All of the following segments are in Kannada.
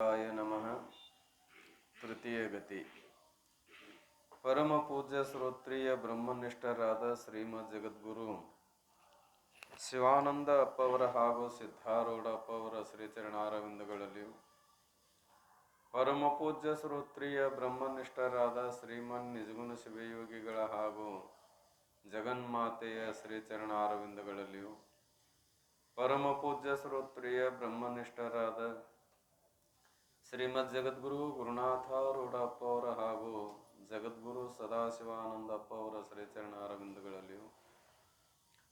ಶಿವಾಯ ನಮಃ. ತೃತೀಯ ಗತಿ. ಪರಮ ಪೂಜ್ಯ ಶ್ರೋತ್ರಿಯ ಬ್ರಹ್ಮನಿಷ್ಠರಾದ ಶ್ರೀಮದ್ ಜಗದ್ಗುರು, ಶಿವಾನಂದ ಅಪ್ಪವರ ಹಾಗೂ ಸಿದ್ಧಾರೂಢ ಅಪ್ಪವರ ಶ್ರೀಚರಣಾರವಿಂದಗಳಲ್ಲಿಯೂ ಪರಮ ಪೂಜ್ಯ ಶ್ರೋತ್ರಿಯ ಬ್ರಹ್ಮನಿಷ್ಠರಾದ ಶ್ರೀಮನ್ ನಿಜಗುಣ ಶಿವಯೋಗಿಗಳ ಹಾಗೂ ಜಗನ್ಮಾತೆಯ ಶ್ರೀಚರಣಾರವಿಂದಗಳಲ್ಲಿಯೂ ಪರಮ ಪೂಜ್ಯ ಶ್ರೋತ್ರಿಯ ಬ್ರಹ್ಮನಿಷ್ಠರಾದ ಶ್ರೀಮದ್ ಜಗದ್ಗುರು ಗುರುನಾಥಾರೂಢಪ್ಪ ಅವರ ಹಾಗೂ ಜಗದ್ಗುರು ಸದಾಶಿವಾನಂದಪ್ಪ ಅವರ ಶ್ರೀಚರಣ ಅರವಿಂದಗಳಲ್ಲಿಯೂ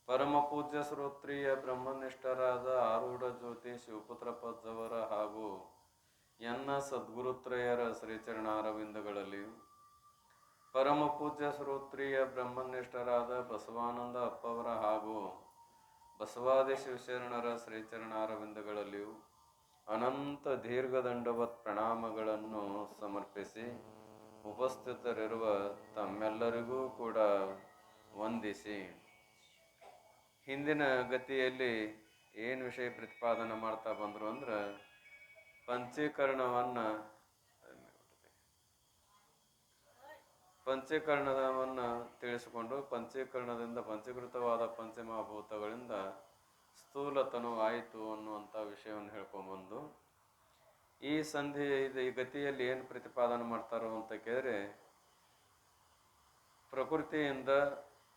ಪರಮ ಪೂಜ್ಯ ಶ್ರೋತ್ರಿಯ ಬ್ರಹ್ಮನಿಷ್ಠರಾದ ಆರೂಢ ಜ್ಯೋತಿ ಶಿವಪುತ್ರ ಪಜ್ಜವರ ಹಾಗೂ ಎನ್ನ ಸದ್ಗುರುತ್ರಯರ ಶ್ರೀಚರಣ ಅರವಿಂದಗಳಲ್ಲಿಯೂ ಪರಮ ಪೂಜ್ಯ ಶ್ರೋತ್ರಿಯ ಬ್ರಹ್ಮನಿಷ್ಠರಾದ ಬಸವಾನಂದ ಅಪ್ಪವರ ಹಾಗೂ ಬಸವಾದಿ ಶಿವಶರಣರ ಶ್ರೀಚರಣ ಅರವಿಂದಗಳಲ್ಲಿಯೂ ಅನಂತ ದೀರ್ಘದಂಡವತ್ ಪ್ರಣಾಮಗಳನ್ನು ಸಮರ್ಪಿಸಿ ಉಪಸ್ಥಿತರಿರುವ ತಮ್ಮೆಲ್ಲರಿಗೂ ಕೂಡ ವಂದಿಸಿ. ಹಿಂದಿನ ಗತಿಯಲ್ಲಿ ಏನು ವಿಷಯ ಪ್ರತಿಪಾದನೆ ಮಾಡ್ತಾ ಬಂದರು ಅಂದ್ರೆ ಪಂಚೀಕರಣವನ್ನು ಪಂಚೀಕರಣವನ್ನು ತಿಳಿಸಿಕೊಂಡು ಪಂಚೀಕರಣದಿಂದ ಪಂಚೀಕೃತವಾದ ಪಂಚಮಹಾಭೂತಗಳಿಂದ ಸ್ಥೂಲತನು ಆಯಿತು ಅನ್ನುವಂಥ ವಿಷಯವನ್ನು ಹೇಳ್ಕೊಂಬಂದು, ಈ ಸಂಧಿ ಇದು ಈ ಗತಿಯಲ್ಲಿ ಏನು ಪ್ರತಿಪಾದನೆ ಮಾಡ್ತಾರೋ ಅಂತ ಕೇಳಿದ್ರೆ, ಪ್ರಕೃತಿಯಿಂದ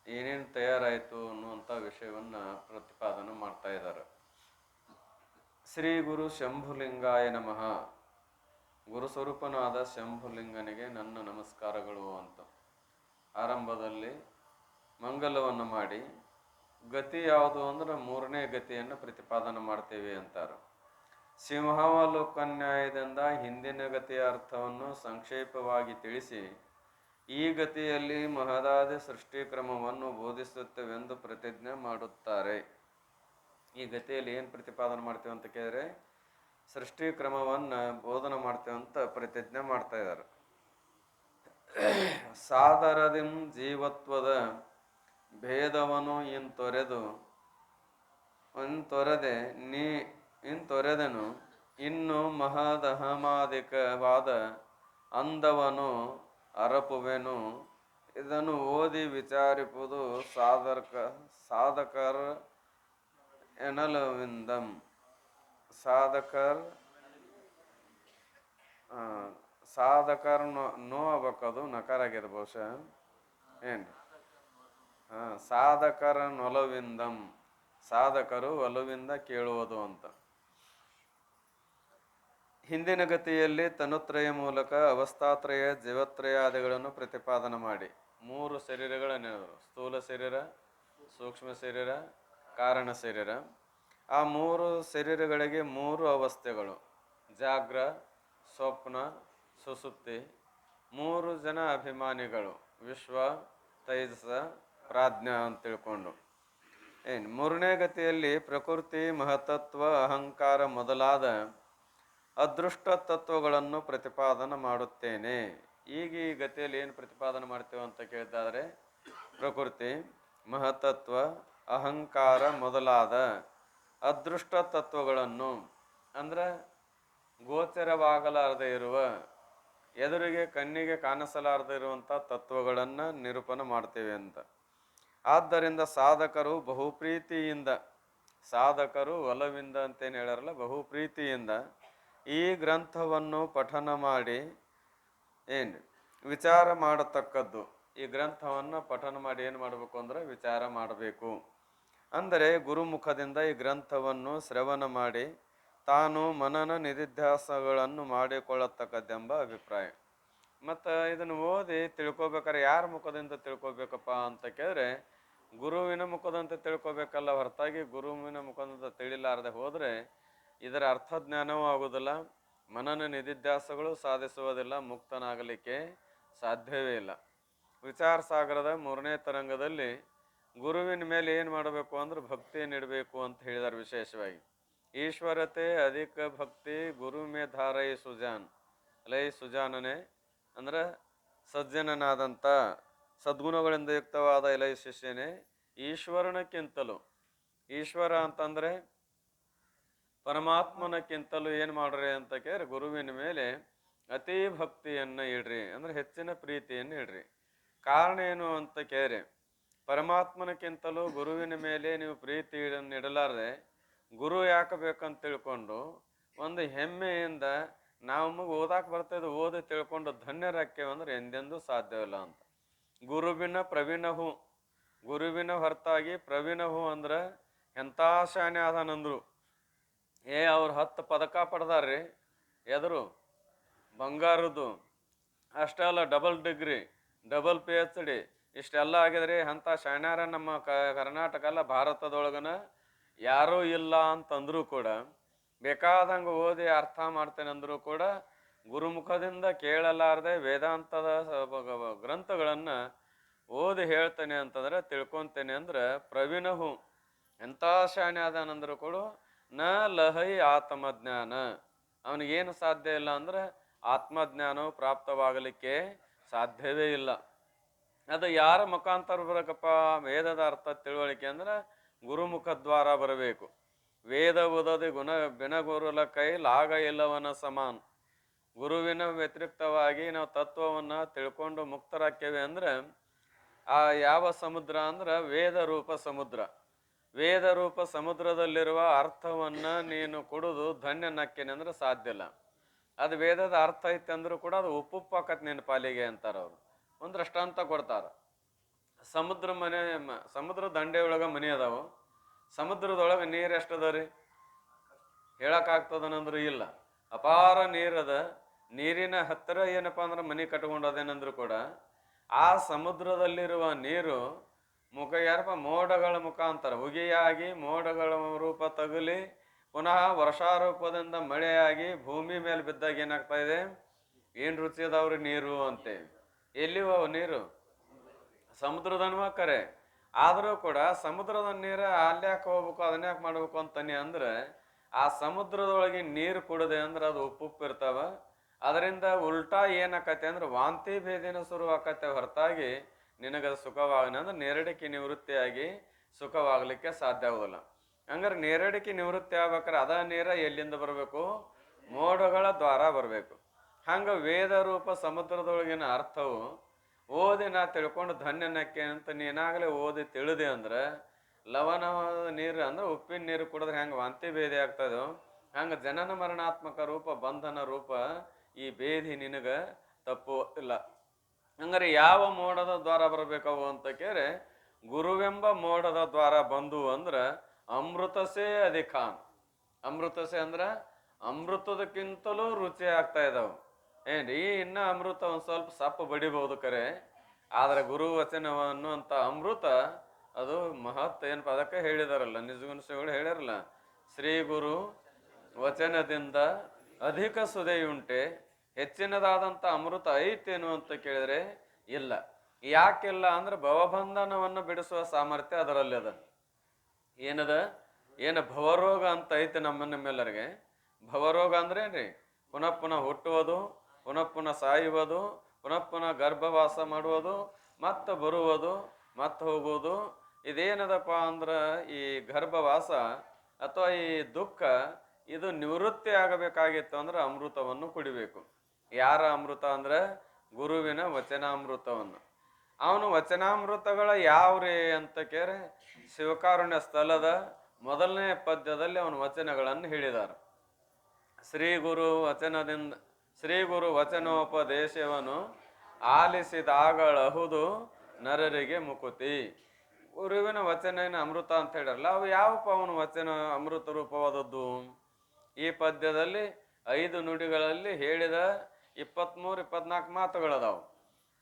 ಏನೇನು ತಯಾರಾಯಿತು ಅನ್ನುವಂಥ ವಿಷಯವನ್ನು ಪ್ರತಿಪಾದನೆ ಮಾಡ್ತಾ ಇದ್ದಾರೆ. ಶ್ರೀ ಗುರು ಶಂಭುಲಿಂಗಾಯ ನಮಃ. ಗುರು ಸ್ವರೂಪನಾದ ಶಂಭುಲಿಂಗನಿಗೆ ನನ್ನ ನಮಸ್ಕಾರಗಳು ಅಂತ. ಆರಂಭದಲ್ಲಿ ಮಂಗಲವನ್ನು ಮಾಡಿ ಗತಿ ಯಾವುದು ಅಂದ್ರೆ ಮೂರನೇ ಗತಿಯನ್ನು ಪ್ರತಿಪಾದನೆ ಮಾಡ್ತೇವೆ ಅಂತಾರೆ. ಸಿಂಹಾವಲೋಕನ್ಯಾಯದಿಂದ ಹಿಂದಿನ ಗತಿಯ ಅರ್ಥವನ್ನು ಸಂಕ್ಷೇಪವಾಗಿ ತಿಳಿಸಿ, ಈ ಗತಿಯಲ್ಲಿ ಮಹದಾದ ಸೃಷ್ಟಿಕ್ರಮವನ್ನು ಬೋಧಿಸುತ್ತೇವೆಂದು ಪ್ರತಿಜ್ಞೆ ಮಾಡುತ್ತಾರೆ. ಈ ಗತಿಯಲ್ಲಿ ಏನು ಪ್ರತಿಪಾದನೆ ಮಾಡ್ತೇವೆ ಅಂತ ಕೇಳಿದ್ರೆ ಸೃಷ್ಟಿ ಕ್ರಮವನ್ನು ಬೋಧನೆ ಮಾಡ್ತೇವೆ ಅಂತ ಪ್ರತಿಜ್ಞೆ ಮಾಡ್ತಾ ಇದ್ದಾರೆ. ಸಾದರದಿಂ ಜೀವತ್ವದ ಭೇದವನು ಇನ್ ತೊರೆದು, ಇನ್ ತೊರೆದೆ ನೀ, ಇನ್ ತೊರೆದನು, ಇನ್ನು ಮಹದಹಮಾದಿಕವಾದ ಅಂದವನು ಅರಪುವೆನು ಇದನ್ನು ಓದಿ ವಿಚಾರಿಪುದು ಸಾಧಕ, ಸಾಧಕರ್ ಎನಲವಿಂದಂ. ಸಾಧಕರ್ ಸಾಧಕರ್ ನೋ ಆಗ್ಬೇಕದು ನಕಾರ ಆಗ್ಯದ ಬಹುಶಃ. ಏನು ಸಾಧಕರ ನೊಲವಿಂದಂ. ಸಾಧಕರು ಒಲವಿಂದ ಕೇಳುವುದು ಅಂತ. ಹಿಂದಿನ ಗತಿಯಲ್ಲಿ ತನುತ್ರಯ ಮೂಲಕ ಅವಸ್ಥಾತ್ರಯ, ಜೀವತ್ರಯಾದಿಗಳನ್ನು ಪ್ರತಿಪಾದನೆ ಮಾಡಿ. ಮೂರು ಶರೀರಗಳ ಸ್ಥೂಲ ಶರೀರ, ಸೂಕ್ಷ್ಮ ಶರೀರ, ಕಾರಣ ಶರೀರ. ಆ ಮೂರು ಶರೀರಗಳಿಗೆ ಮೂರು ಅವಸ್ಥೆಗಳು. ಜಾಗ್ರ, ಸ್ವಪ್ನ, ಸುಸುಪ್ತಿ. ಮೂರು ಜನ ಅಭಿಮಾನಿಗಳು, ವಿಶ್ವ, ತೈಜಸ ಪ್ರಾಜ್ಞ ಅಂತ ತಿಳ್ಕೊಂಡು. ಏನು ಮೂರನೇ ಗತಿಯಲ್ಲಿ ಪ್ರಕೃತಿ, ಮಹತತ್ವ, ಅಹಂಕಾರ ಮೊದಲಾದ ಅದೃಷ್ಟ ತತ್ವಗಳನ್ನು ಪ್ರತಿಪಾದನೆ ಮಾಡುತ್ತೇನೆ. ಈಗ ಈ ಗತಿಯಲ್ಲಿ ಏನು ಪ್ರತಿಪಾದನೆ ಮಾಡ್ತೇವೆ ಅಂತ ಕೇಳಿದಾದ್ರೆ, ಪ್ರಕೃತಿ, ಮಹತತ್ವ, ಅಹಂಕಾರ ಮೊದಲಾದ ಅದೃಷ್ಟ ತತ್ವಗಳನ್ನು, ಅಂದ್ರೆ ಗೋಚರವಾಗಲಾರದೆ ಇರುವ, ಎದುರಿಗೆ ಕಣ್ಣಿಗೆ ಕಾಣಿಸಲಾರದೆ ಇರುವಂಥ ತತ್ವಗಳನ್ನು ನಿರೂಪಣೆ ಮಾಡ್ತೇವೆ ಅಂತ. ಆದ್ದರಿಂದ ಸಾಧಕರು ಬಹುಪ್ರೀತಿಯಿಂದ, ಸಾಧಕರು ಒಲವಿಂದ ಅಂತೇನು ಹೇಳ್ಯಾರಲ್ಲ, ಬಹುಪ್ರೀತಿಯಿಂದ ಈ ಗ್ರಂಥವನ್ನು ಪಠನ ಮಾಡಿ ಏನು ವಿಚಾರ ಮಾಡತಕ್ಕದ್ದು. ಈ ಗ್ರಂಥವನ್ನು ಪಠನ ಮಾಡಿ ಏನು ಮಾಡಬೇಕು ಅಂದ್ರೆ ವಿಚಾರ ಮಾಡಬೇಕು. ಅಂದರೆ ಗುರುಮುಖದಿಂದ ಈ ಗ್ರಂಥವನ್ನು ಶ್ರವಣ ಮಾಡಿ ತಾನು ಮನನ ನಿಧಿಧ್ಯಾಸಗಳನ್ನು ಮಾಡಿಕೊಳ್ಳತಕ್ಕದ್ದೆಂಬ ಅಭಿಪ್ರಾಯ. ಮತ್ತು ಇದನ್ನು ಓದಿ ತಿಳ್ಕೊಬೇಕಾದ್ರೆ ಯಾರ ಮುಖದಿಂದ ತಿಳ್ಕೊಬೇಕಪ್ಪ ಅಂತ ಕೇಳಿದ್ರೆ, ಗುರುವಿನ ಮುಖದಂತೆ ತಿಳ್ಕೊಬೇಕಲ್ಲ ಹೊರತಾಗಿ ಗುರುವಿನ ಮುಖದಿಂದ ತಿಳಿಲಾರದೆ ಹೋದರೆ ಇದರ ಅರ್ಥಜ್ಞಾನವೂ ಆಗುವುದಿಲ್ಲ, ಮನನ ನಿಧಿಧ್ಯಾಸಗಳು ಸಾಧಿಸುವುದಿಲ್ಲ, ಮುಕ್ತನಾಗಲಿಕ್ಕೆ ಸಾಧ್ಯವೇ ಇಲ್ಲ. ವಿಚಾರ ಸಾಗರದ ಮೂರನೇ ತರಂಗದಲ್ಲಿ ಗುರುವಿನ ಮೇಲೆ ಏನು ಮಾಡಬೇಕು ಅಂದ್ರೆ ಭಕ್ತಿ ನೀಡಬೇಕು ಅಂತ ಹೇಳಿದಾರೆ ವಿಶೇಷವಾಗಿ. ಈಶ್ವರತೆ ಅಧಿಕ ಭಕ್ತಿ ಗುರು ಮೇ ಧಾರೈ ಸುಜಾನ್. ಲೈ ಸುಜಾನನೆ ಅಂದ್ರೆ ಸಜ್ಜನನಾದಂಥ ಸದ್ಗುಣಗಳಿಂದ ಯುಕ್ತವಾದ ಎಲೈ ಶಿಷ್ಯನೇ ಈಶ್ವರನಕ್ಕಿಂತಲೂ, ಈಶ್ವರ ಅಂತಂದ್ರೆ ಪರಮಾತ್ಮನಕ್ಕಿಂತಲೂ ಏನು ಮಾಡ್ರಿ ಅಂತ ಕೇಳಿ ಗುರುವಿನ ಮೇಲೆ ಅತಿ ಭಕ್ತಿಯನ್ನು ಇಡ್ರಿ, ಅಂದ್ರೆ ಹೆಚ್ಚಿನ ಪ್ರೀತಿಯನ್ನು ಇಡ್ರಿ. ಕಾರಣ ಏನು ಅಂತ ಕೇಳಿ ಪರಮಾತ್ಮನಕ್ಕಿಂತಲೂ ಗುರುವಿನ ಮೇಲೆ ನೀವು ಪ್ರೀತಿ ಇಡಲಾರದೆ, ಗುರು ಯಾಕೆ ಬೇಕಂತ ತಿಳ್ಕೊಂಡು ಒಂದು ಹೆಮ್ಮೆಯಿಂದ ನಾವು ಓದಾಕ್ ಬರ್ತದೆ, ಓದಿ ತಿಳ್ಕೊಂಡು ಧನ್ಯರಾಕ್ಯವ ಅಂದ್ರೆ ಎಂದೆಂದೂ ಸಾಧ್ಯವಿಲ್ಲ ಅಂತ. ಗುರುವಿನ ಪ್ರವೀಣಹು ಗುರುವಿನ ಹೊರತಾಗಿ ಪ್ರವೀಣಹು ಅಂದ್ರೆ ಎಂಥ ಶಾನೆ ಆದನಂದ್ರು. ಏ, ಅವ್ರು ಹತ್ತು ಪದಕ ಪಡೆದಾರ್ರಿ, ಎದರು ಬಂಗಾರದ್ದು. ಅಷ್ಟೇ ಅಲ್ಲ, double degree, double P H D, ಇಷ್ಟೆಲ್ಲ ಆಗಿದ್ರಿ ಅಂಥ ಶಾಣ್ಯಾರ ನಮ್ಮ ಕ, ಕರ್ನಾಟಕ ಅಲ್ಲ, ಭಾರತದೊಳಗನ ಯಾರೂ ಇಲ್ಲ ಅಂತಂದ್ರೂ ಕೂಡ ಬೇಕಾದಂಗೆ ಓದಿ ಅರ್ಥ ಮಾಡ್ತೇನೆ ಅಂದರೂ ಕೂಡ ಗುರುಮುಖದಿಂದ ಕೇಳಲಾರದೆ ವೇದಾಂತದ ಗ್ರಂಥಗಳನ್ನು ಓದಿ ಹೇಳ್ತೇನೆ ಅಂತಂದ್ರೆ ತಿಳ್ಕೊಂತೇನೆ ಅಂದ್ರೆ ಪ್ರವೀಣಹು ಎಂಥ ಶಾಣೆ ಆದನಂದ್ರು ಕೂಡ ನ ಲಹೈ ಆತ್ಮಜ್ಞಾನ. ಅವನಿಗೇನು ಸಾಧ್ಯ ಇಲ್ಲ ಅಂದ್ರೆ ಆತ್ಮಜ್ಞಾನವು ಪ್ರಾಪ್ತವಾಗಲಿಕ್ಕೆ ಸಾಧ್ಯವೇ ಇಲ್ಲ. ಅದು ಯಾರ ಮುಖಾಂತರ ಬರಕಪ್ಪ ವೇದದ ಅರ್ಥ ತಿಳುವಳಿಕೆ ಅಂದ್ರೆ ಗುರುಮುಖ ದ್ವಾರ ಬರಬೇಕು. ವೇದ ಓದೋದಿ ಗುಣ ಬೆನಗುರುಲ ಕೈ ಲಾಗ ಇಲ್ಲವನ ಸಮಾನ್. ಗುರುವಿನ ವ್ಯತಿರಿಕ್ತವಾಗಿ ನಾವು ತತ್ವವನ್ನು ತಿಳ್ಕೊಂಡು ಮುಕ್ತರಾಕ್ಕೇವೆ ಅಂದ್ರೆ, ಆ ಯಾವ ಸಮುದ್ರ ಅಂದ್ರೆ ವೇದ ರೂಪ ಸಮುದ್ರ. ವೇದ ರೂಪ ಸಮುದ್ರದಲ್ಲಿರುವ ಅರ್ಥವನ್ನ ನೀನು ಕುಡಿದು ಧನ್ಯನಕ್ಕೇನೆ ಅಂದ್ರೆ ಸಾಧ್ಯ ಇಲ್ಲ. ಅದು ವೇದದ ಅರ್ಥ ಐತೆ ಅಂದ್ರೂ ಕೂಡ ಅದು ಉಪ್ಪುಪ್ಪಾಕತ್ ನಿನ್ನ ಪಾಲಿಗೆ ಅಂತಾರ ಅವ್ರು. ಒಂದು ದೃಷ್ಟಾಂತ ಕೊಡ್ತಾರ. ಸಮುದ್ರ ಮನೆ ಸಮುದ್ರ ದಂಡೆ ಒಳಗ ಮನೆ ಅದಾವು. ಸಮುದ್ರದೊಳಗೆ ನೀರು ಎಷ್ಟದ ರೀ ಹೇಳಕ್ಕಾಗ್ತದನಂದ್ರೆ ಇಲ್ಲ. ಅಪಾರ ನೀರದ ನೀರಿನ ಹತ್ತಿರ ಏನಪ್ಪ ಅಂದ್ರೆ ಮನೆ ಕಟ್ಕೊಂಡದೇನಂದ್ರು ಕೂಡ ಆ ಸಮುದ್ರದಲ್ಲಿರುವ ನೀರು ಮುಖ ಯಾರಪ್ಪ ಮೋಡಗಳ ಮುಖಾಂತರ ಉಗಿಯಾಗಿ ಮೋಡಗಳ ರೂಪ ತಗುಲಿ ಪುನಃ ವರ್ಷಾರೂಪದಿಂದ ಮಳೆಯಾಗಿ ಭೂಮಿ ಮೇಲೆ ಬಿದ್ದಾಗ ಏನಾಗ್ತಾ ಇದೆ? ಏನ್ ರುಚಿ ಅದಾವ್ರಿ ನೀರು ಅಂತೆ ಎಲ್ಲಿವ ನೀರು? ಸಮುದ್ರದನ್ವ ಕರೆ? ಆದರೂ ಕೂಡ ಸಮುದ್ರದ ನೀರು ಅಲ್ಯಾಕೆ ಹೋಗ್ಬೇಕು ಅದನ್ಯಾಕೆ ಮಾಡ್ಬೇಕು ಅಂತಾನೆ ಅಂದ್ರೆ, ಆ ಸಮುದ್ರದೊಳಗೆ ನೀರು ಕುಡದೆ ಅಂದ್ರೆ ಅದು ಉಪ್ಪು ಉಪ್ಪು ಇರ್ತಾವ. ಅದರಿಂದ ಉಲ್ಟಾ ಏನಾಕತ್ತೆ ಅಂದ್ರೆ ವಾಂತಿ ಭೇದಿನ ಶುರು ಆಕತ್ತೆ. ಹೊರತಾಗಿ ನಿನಗದು ಸುಖವಾಗನ ಅಂದ್ರೆ ನೇರಡಿಕೆ ನಿವೃತ್ತಿಯಾಗಿ ಸುಖವಾಗಲಿಕ್ಕೆ ಸಾಧ್ಯ ಆಗೋದಿಲ್ಲ. ಹಂಗಾರೆ ನೇರಡಿಕೆ ನಿವೃತ್ತಿ ಆಗ್ಬೇಕಾದ್ರೆ ಅದ ನೀರ ಎಲ್ಲಿಂದ ಬರಬೇಕು? ಮೋಡಗಳ ದ್ವಾರ ಬರಬೇಕು. ಹಂಗ ವೇದ ರೂಪ ಸಮುದ್ರದೊಳಗಿನ ಅರ್ಥವು ಓದಿ ನಾ ತಿಳ್ಕೊಂಡು ಧನ್ಯನಕ್ಕೆ ಅಂತ ನೀನಾಗಲೇ ಓದಿ ತಿಳಿದೆ ಅಂದ್ರೆ, ಲವಣವಾದ ನೀರು ಅಂದ್ರೆ ಉಪ್ಪಿನ ನೀರು ಕುಡಿದ್ರೆ ಹೆಂಗೆ ವಾಂತಿ ಭೇದಿ ಆಗ್ತದೋ. ಹಂಗೆ ಜನನ ಮರಣಾತ್ಮಕ ರೂಪ, ಬಂಧನ ರೂಪ ಈ ಭೇದಿ ನಿನಗ ತಪ್ಪು ಇಲ್ಲ. ಹಂಗಾರೆ ಯಾವ ಮೋಡದ ದ್ವಾರ ಬರಬೇಕವು ಅಂತ ಕೇರೆ ಗುರುವೆಂಬ ಮೋಡದ ದ್ವಾರ ಬಂದು ಅಂದ್ರೆ ಅಮೃತಸೇ ಅಧಿಕಾನ್ ಅಮೃತಸೆ ಅಂದ್ರ ಅಮೃತದಕ್ಕಿಂತಲೂ ರುಚಿ ಆಗ್ತಾ ಇದಾವು. ಏನ್ರಿ ಇನ್ನ ಅಮೃತ ಒಂದ್ ಸ್ವಲ್ಪ ಸಪ್ಪು ಬಡಿಬಹುದು ಕರೆ. ಆದ್ರೆ ಗುರು ವಚನವನ್ನು ಅಂತ ಅಮೃತ, ಅದು ಮಹತ್ ಏನ್ ಅದಕ್ಕೆ ಹೇಳಿದಾರಲ್ಲ ನಿಜಗುಣಗಳು ಹೇಳ್ಯಾರಲ್ಲ, ಶ್ರೀ ಗುರು ವಚನದಿಂದ ಅಧಿಕ ಸುದೆಯುಂಟೆ ಹೆಚ್ಚಿನದಾದಂಥ ಅಮೃತ ಐತೇನು ಅಂತ ಕೇಳಿದ್ರೆ ಇಲ್ಲ. ಯಾಕಿಲ್ಲ ಅಂದ್ರೆ ಭವಬಂಧನವನ್ನು ಬಿಡಿಸುವ ಸಾಮರ್ಥ್ಯ ಅದರಲ್ಲಿ ಅದ. ಏನದ? ಏನು ಭವರೋಗ ಅಂತ ಐತೆ ನಮ್ಮ ನಿಮ್ಮೆಲ್ಲರಿಗೆ ಭವರೋಗ ಅಂದ್ರೆ ಏನ್ರಿ? ಪುನಃ ಪುನಃ ಹುಟ್ಟುವುದು ಪುನಃ ಪುನಃ ಸಾಯುವುದು ಪುನಃ ಪುನಃ ಗರ್ಭವಾಸ ಮಾಡುವುದು, ಮತ್ತೆ ಬರುವುದು, ಮತ್ತೆ ಹೋಗುವುದು. ಇದೇನದಪ್ಪ ಅಂದ್ರೆ ಈ ಗರ್ಭವಾಸ ಅಥವಾ ಈ ದುಃಖ, ಇದು ನಿವೃತ್ತಿ ಆಗಬೇಕಾಗಿತ್ತು ಅಂದ್ರೆ ಅಮೃತವನ್ನು ಕುಡಿಬೇಕು. ಯಾರ ಅಮೃತ ಅಂದ್ರೆ? ಗುರುವಿನ ವಚನಾಮೃತವನ್ನು. ಅವನು ವಚನಾಮೃತಗಳ ಯಾವ್ರಿ ಅಂತ ಕೇರೆ, ಶಿವಕಾರುಣ್ಯ ಸ್ಥಳದ ಮೊದಲನೇ ಪದ್ಯದಲ್ಲಿ ಅವನು ವಚನಗಳನ್ನು ಹೇಳಿದ್ದಾರೆ ಶ್ರೀ ಗುರು ವಚನದಿಂದ ಶ್ರೀ ಗುರು ವಚನೋಪದೇಶವನ್ನು ಆಲಿಸಿದಾಗಳಹುದು ನರರಿಗೆ ಮುಕುತಿ. ಗುರುವಿನ ವಚನ ಅಮೃತ ಅಂತ ಹೇಳಲ್ಲ ಅವು ಯಾವ ಪವನ ವಚನ ಅಮೃತ ರೂಪವಾದದ್ದು? ಈ ಪದ್ಯದಲ್ಲಿ ಐದು ನುಡಿಗಳಲ್ಲಿ ಹೇಳಿದ ಇಪ್ಪತ್ತ್ಮೂರು ಇಪ್ಪತ್ನಾಲ್ಕು ಮಾತುಗಳದಾವು.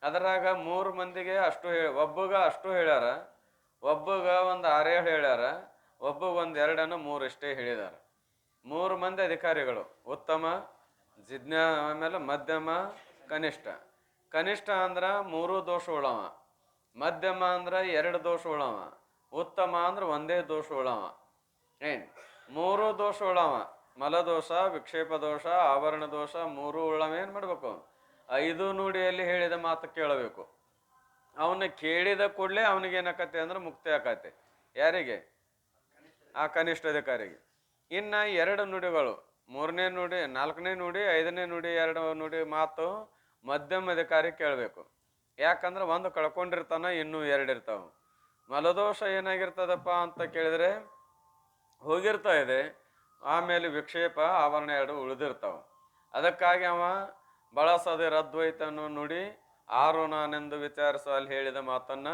ಅದರಾಗ ಮೂರು ಮಂದಿಗೆ ಅಷ್ಟು ಹೇಳಿ ಒಬ್ಬಗ ಅಷ್ಟು ಹೇಳ್ಯಾರ, ಒಬ್ಬಗ ಒಂದು ಆರೇಳು ಹೇಳ್ಯಾರ, ಒಬ್ಬಗ ಒಂದು ಎರಡನ್ನು ಮೂರು ಇಷ್ಟೇ ಹೇಳಿದಾರ. ಮೂರು ಮಂದಿ ಅಧಿಕಾರಿಗಳು, ಉತ್ತಮ ಜಿಜ್ಞಾ, ಆಮೇಲೆ ಮಧ್ಯಮ, ಕನಿಷ್ಠ. ಕನಿಷ್ಠ ಅಂದ್ರ ಮೂರು ದೋಷ ಉಳವ. ಮಧ್ಯಮ ಅಂದ್ರೆ ಎರಡು ದೋಷ ಉಳವ. ಉತ್ತಮ ಅಂದ್ರ ಒಂದೇ ದೋಷ ಉಳವ. ಏನ್? ಮೂರು ದೋಷ ಉಳವ. ಮಲದೋಷ, ವಿಕ್ಷೇಪ ದೋಷ, ಆವರಣ ದೋಷ, ಮೂರು ಉಳವ. ಏನು ಮಾಡ್ಬೇಕು? ಐದು ನುಡಿಯಲ್ಲಿ ಹೇಳಿದ ಮಾತು ಕೇಳಬೇಕು. ಅವನ್ನ ಕೇಳಿದ ಕೂಡಲೇ ಅವನಿಗೆ ಏನಾಕತ್ತೆ ಅಂದ್ರೆ ಮುಕ್ತಿ ಆಕತ್ತೆ. ಯಾರಿಗೆ? ಆ ಕನಿಷ್ಠ ಅಧಿಕಾರಿಗೆ. ಇನ್ನು ಎರಡು ನುಡಿಗಳು. ಮೂರನೇ ನುಡಿ, ನಾಲ್ಕನೇ ನುಡಿ, ಐದನೇ ನುಡಿ, ಎರಡು ನುಡಿ ಮಾತು ಮಧ್ಯಮ ಅಧಿಕಾರಿ ಕೇಳಬೇಕು. ಯಾಕಂದ್ರೆ ಒಂದು ಕಳ್ಕೊಂಡಿರ್ತಾನ ಇನ್ನೂ ಎರಡು ಇರ್ತಾವ. ಮಲದೋಷ ಏನಾಗಿರ್ತದಪ್ಪ ಅಂತ ಕೇಳಿದ್ರೆ ಹೋಗಿರ್ತಾ ಇದೆ, ಆಮೇಲೆ ವಿಕ್ಷೇಪ, ಆವರಣ ಎರಡು ಉಳಿದಿರ್ತಾವ. ಅದಕ್ಕಾಗಿ ಅವ ಬಳಸದೆ ರದ್ವೈತ ಅನ್ನೋ ನುಡಿ ಆರು ನಾನೆಂದು ವಿಚಾರಿಸುವ ಅಲ್ಲಿ ಹೇಳಿದ ಮಾತನ್ನ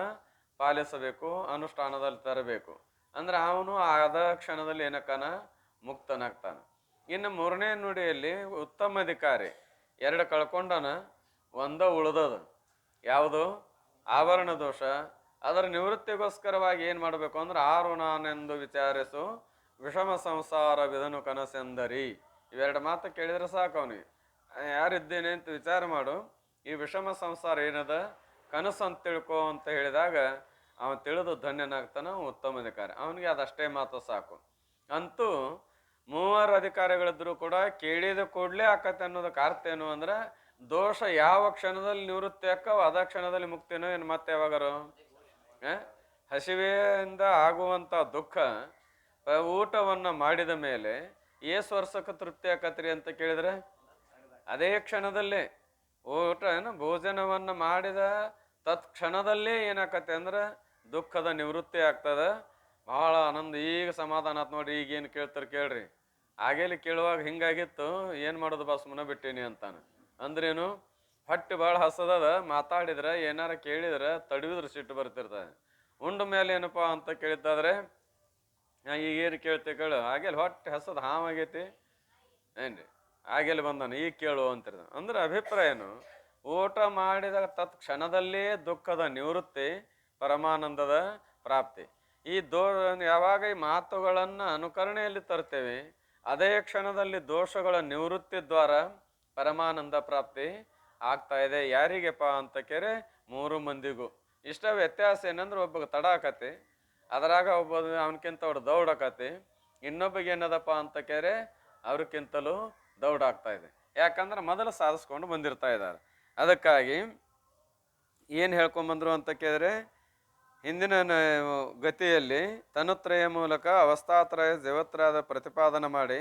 ಪಾಲಿಸಬೇಕು, ಅನುಷ್ಠಾನದಲ್ಲಿ ತರಬೇಕು. ಅಂದ್ರೆ ಅವನು ಆದ ಕ್ಷಣದಲ್ಲಿ ಏನಕ್ಕನ? ಮುಕ್ತನಾಗ್ತಾನ. ಇನ್ನು ಮೂರನೇ ನುಡಿಯಲ್ಲಿ ಉತ್ತಮ ಅಧಿಕಾರಿ. ಎರಡು ಕಳ್ಕೊಂಡನ, ಒಂದ ಉಳ್ದದ. ಯಾವುದು? ಆವರಣ ದೋಷ. ಅದರ ನಿವೃತ್ತಿಗೋಸ್ಕರವಾಗಿ ಏನು ಮಾಡಬೇಕು ಅಂದ್ರೆ ಆರು ನಾನೆಂದು ವಿಚಾರಿಸು, ವಿಷಮ ಸಂಸಾರ ವಿಧನು ಕನಸೆಂದರಿ. ಇವೆರಡು ಮಾತು ಕೇಳಿದರೆ ಸಾಕು ಅವನಿಗೆ. ಯಾರಿದ್ದೇನೆ ಅಂತ ವಿಚಾರ ಮಾಡು. ಈ ವಿಷಮ ಸಂಸಾರ ಏನದ? ಕನಸು ಅಂತ ತಿಳ್ಕೊ ಅಂತ ಹೇಳಿದಾಗ ಅವನು ತಿಳಿದು ಧನ್ಯನಾಗ್ತಾನ ಉತ್ತಮ ಅಧಿಕಾರಿ. ಅವನಿಗೆ ಅದಷ್ಟೇ ಮಾತು ಸಾಕು. ಅಂತೂ ಮೂವರು ಅಧಿಕಾರಿಗಳಿದ್ರು ಕೂಡ ಕೇಳಿದ ಕೂಡಲೇ ಆಕತ್ತೆ ಅನ್ನೋದಕ್ಕೆ ಅರ್ಥ ಏನು ಅಂದ್ರೆ, ದೋಷ ಯಾವ ಕ್ಷಣದಲ್ಲಿ ನಿವೃತ್ತಿ ಆಕ್ಕವ ಅದ ಕ್ಷಣದಲ್ಲಿ ಮುಕ್ತಿನೋ ಏನು ಮತ್ತೆ ಯಾವಾಗಾರು? ಹಸಿವೆಯಿಂದ ಆಗುವಂಥ ದುಃಖ ಊಟವನ್ನು ಊಟವನ್ನ ಮಾಡಿದ ಮೇಲೆ ಏ ವರ್ಷಕ್ಕೆ ತೃಪ್ತಿ ಆಕತ್ರಿ ಅಂತ ಕೇಳಿದ್ರೆ? ಅದೇ ಕ್ಷಣದಲ್ಲಿ. ಊಟ, ಏನು, ಭೋಜನವನ್ನು ಮಾಡಿದ ತತ್ ಕ್ಷಣದಲ್ಲೇ ಏನಾಕತ್ತೆ ಅಂದ್ರೆ, ದುಃಖದ ನಿವೃತ್ತಿ ಆಗ್ತದ. ಬಹಳ ಆನಂದ. ಈಗ ಸಮಾಧಾನ ಆತ್ ನೋಡ್ರಿ, ಈಗ ಏನು ಕೇಳ್ತಾರೆ ಕೇಳ್ರಿ. ಆಗೇಲಿ ಕೇಳುವಾಗ ಹಿಂಗಾಗಿತ್ತು, ಏನು ಮಾಡೋದು ಬಾ ಸುಮ್ಮನೆ ಬಿಟ್ಟೀನಿ ಅಂತಾನೆ. ಅಂದ್ರೇನು, ಹೊಟ್ಟೆ ಭಾಳ ಹಸದದ, ಮಾತಾಡಿದ್ರೆ, ಏನಾರ ಕೇಳಿದ್ರೆ ತಡವಿದ್ರೆ ಸಿಟ್ಟು ಬರ್ತಿರ್ತದೆ. ಉಂಡ ಮೇಲೆ ಏನಪ್ಪ ಅಂತ ಕೇಳಿದ್ದಾದ್ರೆ ಈಗೇನು ಕೇಳ್ತೆ ಕೇಳು. ಆಗೇಲಿ ಹೊಟ್ಟೆ ಹಸದ ಹಾವಾಗೈತಿ. ಏನ್ರಿ? ಆಗೇಲಿ ಬಂದಾನ, ಈಗ ಕೇಳು ಅಂತಿರ್ತಾನೆ. ಅಂದ್ರೆ ಅಭಿಪ್ರಾಯ ಏನು? ಊಟ ಮಾಡಿದ ತತ್ಕ್ಷಣದಲ್ಲೇ ದುಃಖದ ನಿವೃತ್ತಿ, ಪರಮಾನಂದದ ಪ್ರಾಪ್ತಿ. ಈ ದೋ ಯಾವಾಗ ಈ ಮಾತುಗಳನ್ನು ಅನುಕರಣೆಯಲ್ಲಿ ತರ್ತೇವೆ, ಅದೇ ಕ್ಷಣದಲ್ಲಿ ದೋಷಗಳ ನಿವೃತ್ತಿ ದ್ವಾರ ಪರಮಾನಂದ ಪ್ರಾಪ್ತಿ ಆಗ್ತಾ ಇದೆ. ಯಾರಿಗೆಪ್ಪ ಅಂತ ಕೇರೆ ಮೂರು ಮಂದಿಗೂ. ಇಷ್ಟ ವ್ಯತ್ಯಾಸ ಏನಂದ್ರೆ ಒಬ್ಬ ತಡ ಆಕತಿ ಅದರಾಗ ಒಬ್ಬ ಅವನಕ್ಕಿಂತ ಅವ್ರು ದೌಡಾಕತಿ, ಇನ್ನೊಬ್ಬಗೆ ಏನದಪ್ಪ ಅಂತ ಕೇರೆ ಅವ್ರಿಗಿಂತಲೂ ದೌಡಾಗ್ತಾ ಇದೆ. ಯಾಕಂದ್ರೆ ಮೊದಲು ಸಾಧಿಸ್ಕೊಂಡು ಬಂದಿರ್ತಾ ಇದ್ದಾರೆ. ಅದಕ್ಕಾಗಿ ಏನು ಹೇಳ್ಕೊಂಬಂದ್ರು ಅಂತ ಕೇಳಿದ್ರೆ ಹಿಂದಿನ ಗತಿಯಲ್ಲಿ ತನುತ್ರಯ ಮೂಲಕ ಅವಸ್ಥಾತ್ರಯ ದೇವತ್ರಯದ ಪ್ರತಿಪಾದನೆ ಮಾಡಿ,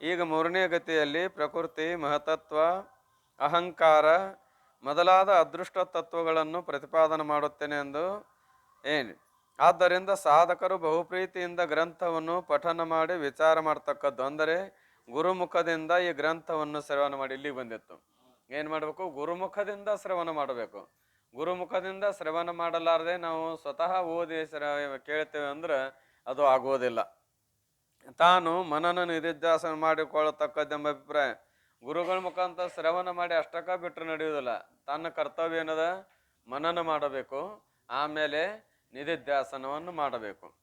ಈಗ ಮೂರನೇ ಗತಿಯಲ್ಲಿ ಪ್ರಕೃತಿ, ಮಹತತ್ವ, ಅಹಂಕಾರ ಮೊದಲಾದ ಅದೃಷ್ಟ ತತ್ವಗಳನ್ನು ಪ್ರತಿಪಾದನೆ ಮಾಡುತ್ತೇನೆ ಎಂದು ಏನು ಆದ್ದರಿಂದ ಸಾಧಕರು ಬಹುಪ್ರೀತಿಯಿಂದ ಗ್ರಂಥವನ್ನು ಪಠನ ಮಾಡಿ ವಿಚಾರ ಮಾಡ್ತಕ್ಕದ್ದು ಅಂದರೆ ಗುರುಮುಖದಿಂದ ಈ ಗ್ರಂಥವನ್ನು ಶ್ರವಣ ಮಾಡಿ. ಇಲ್ಲಿಗೆ ಬಂದಿತ್ತು. ಏನು ಮಾಡಬೇಕು? ಗುರುಮುಖದಿಂದ ಶ್ರವಣ ಮಾಡಬೇಕು. ಗುರುಮುಖದಿಂದ ಶ್ರವಣ ಮಾಡಲಾರದೆ ನಾವು ಸ್ವತಃ ಓದಿ ಕೇಳ್ತೇವೆ ಅಂದ್ರೆ ಅದು ಆಗೋದಿಲ್ಲ. ತಾನು ಮನನ ನಿಧಿಧ್ಯಾಸನ ಮಾಡಿಕೊಳ್ಳತಕ್ಕದ್ದೆಂಬ ಅಭಿಪ್ರಾಯ. ಗುರುಗಳ ಮುಖಾಂತರ ಶ್ರವಣ ಮಾಡಿ ಅಷ್ಟಕ್ಕ ಬಿಟ್ಟರೆ ನಡೆಯುವುದಿಲ್ಲ. ತನ್ನ ಕರ್ತವ್ಯ ಏನದ? ಮನನ ಮಾಡಬೇಕು. ಆಮೇಲೆ ನಿಧಿಧ್ಯಾಸನವನ್ನು ಮಾಡಬೇಕು.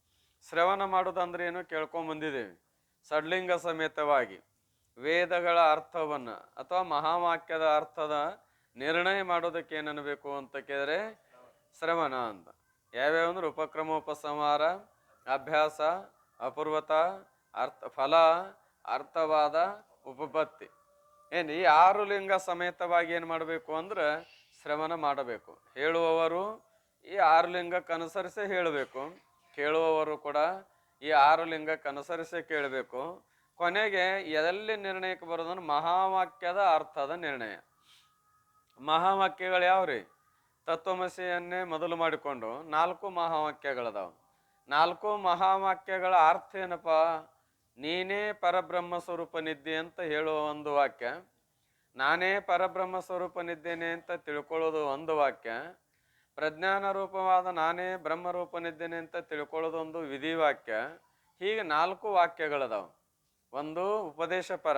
ಶ್ರವಣ ಮಾಡೋದಂದ್ರೆ ಏನು? ಕೇಳ್ಕೊಂಡ್ ಬಂದಿದ್ದೇವೆ. ಸಡ್ಲಿಂಗ ಸಮೇತವಾಗಿ ವೇದಗಳ ಅರ್ಥವನ್ನು ಅಥವಾ ಮಹಾವಾಕ್ಯದ ಅರ್ಥದ ನಿರ್ಣಯ ಮಾಡೋದಕ್ಕೆ ಏನನ್ನಬೇಕು ಅಂತ ಕೇಳಿದ್ರೆ ಶ್ರವಣ ಅಂತ. ಯಾವ್ಯಾವ ಅಂದ್ರೆ ಉಪಕ್ರಮ ಉಪಸಂಹಾರ ಅಭ್ಯಾಸ, ಅಪೂರ್ವತ, ಅರ್ಥ, ಫಲ, ಅರ್ಥವಾದ ಉಪಪತ್ತಿ. ಏನು ಈ ಆರು ಲಿಂಗ ಸಮೇತವಾಗಿ ಏನು ಮಾಡಬೇಕು ಅಂದ್ರೆ ಶ್ರವಣ ಮಾಡಬೇಕು. ಹೇಳುವವರು ಈ ಆರು ಲಿಂಗಕ್ಕೆ ಅನುಸರಿಸಿ ಹೇಳಬೇಕು. ಕೇಳುವವರು ಕೂಡ ಈ ಆರು ಲಿಂಗಕ್ಕೆ ಅನುಸರಿಸಿ ಕೇಳಬೇಕು. ಕೊನೆಗೆ ಎಲ್ಲಿ ನಿರ್ಣಯಕ್ಕೆ ಬರೋದಂದ್ರೆ ಮಹಾವಾಕ್ಯದ ಅರ್ಥದ ನಿರ್ಣಯ. ಮಹಾವಾಕ್ಯಗಳು ಯಾವ್ರಿ? ತತ್ವಮಸಿಯನ್ನೇ ಮೊದಲು ಮಾಡಿಕೊಂಡು ನಾಲ್ಕು ಮಹಾವಾಕ್ಯಗಳದಾವ. ನಾಲ್ಕು ಮಹಾವಾಕ್ಯಗಳ ಅರ್ಥ ಏನಪ್ಪ? ನೀನೇ ಪರಬ್ರಹ್ಮ ಸ್ವರೂಪನಿದ್ದೆ ಅಂತ ಹೇಳುವ ಒಂದು ವಾಕ್ಯ. ನಾನೇ ಪರಬ್ರಹ್ಮ ಸ್ವರೂಪನಿದ್ದೇನೆ ಅಂತ ತಿಳ್ಕೊಳ್ಳೋದು ಒಂದು ವಾಕ್ಯ. ಪ್ರಜ್ಞಾನ ರೂಪವಾದ ನಾನೇ ಬ್ರಹ್ಮ ರೂಪನಿದ್ದೇನೆ ಅಂತ ತಿಳ್ಕೊಳ್ಳೋದು ಒಂದು ವಿಧಿ ವಾಕ್ಯ. ಹೀಗೆ ನಾಲ್ಕು ವಾಕ್ಯಗಳದಾವ. ಒಂದು ಉಪದೇಶ ಪರ,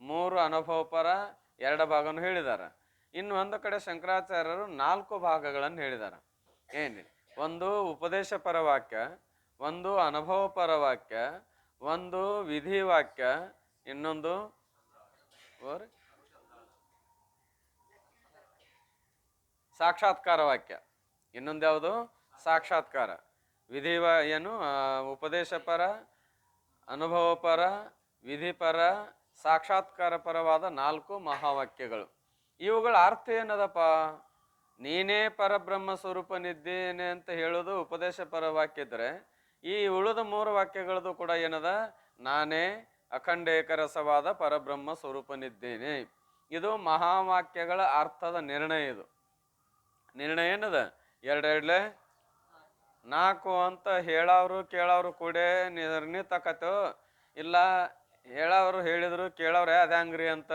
ಮೂರು ಅನುಭವ ಪರ, ಎರಡು ಭಾಗನು ಹೇಳಿದ್ದಾರೆ ಇನ್ನು ಒಂದು ಕಡೆ ಶಂಕರಾಚಾರ್ಯರು ನಾಲ್ಕು ಭಾಗಗಳನ್ನು ಹೇಳಿದ್ದಾರೆ. ಏನು ಒಂದು ಉಪದೇಶ ಪರವಾಕ್ಯ ಒಂದು ಅನುಭವ ಪರವಾಕ್ಯ ಒಂದು ವಿಧಿ ವಾಕ್ಯ, ಇನ್ನೊಂದು? ಸಾಕ್ಷಾತ್ಕಾರ ವಾಕ್ಯ, ಇನ್ನೊಂದು ಯಾವುದು? ಸಾಕ್ಷಾತ್ಕಾರ. ವಿಧಿ ಏನು? ಉಪದೇಶ ಪರ ಅನುಭವ ಪರ ವಿಧಿ ಪರ ಸಾಕ್ಷಾತ್ಕಾರ ಪರವಾದ ನಾಲ್ಕು ಮಹಾವಾಕ್ಯಗಳು. ಇವುಗಳ ಅರ್ಥ ಏನದಪ್ಪ? ನೀನೇ ಪರಬ್ರಹ್ಮ ಸ್ವರೂಪನಿದ್ದೇನೆ ಅಂತ ಹೇಳೋದು ಉಪದೇಶ ಪರ ವಾಕ್ಯ ಇದ್ರೆ ಈ ಉಳಿದ ಮೂರು ವಾಕ್ಯಗಳದು ಕೂಡ ಏನದ? ನಾನೇ ಅಖಂಡೇಕರಸವಾದ ಪರಬ್ರಹ್ಮ ಸ್ವರೂಪನಿದ್ದೇನೆ. ಇದು ಮಹಾವಾಕ್ಯಗಳ ಅರ್ಥದ ನಿರ್ಣಯ ಇದು. ನಿರ್ಣಯ ಏನದ? ಎರಡೆರಡ್ಲೆ? ನಾಲ್ಕು ಅಂತ ಹೇಳೋರು ಕೇಳೋರು ಕೂಡ ನಿರ್ಣಿತಕತು ಇಲ್ಲ, ಹೇಳವ್ರು ಹೇಳಿದ್ರು ಕೇಳೋರು ಅದ್ಯಾಂಗ್ರಿ ಅಂತ.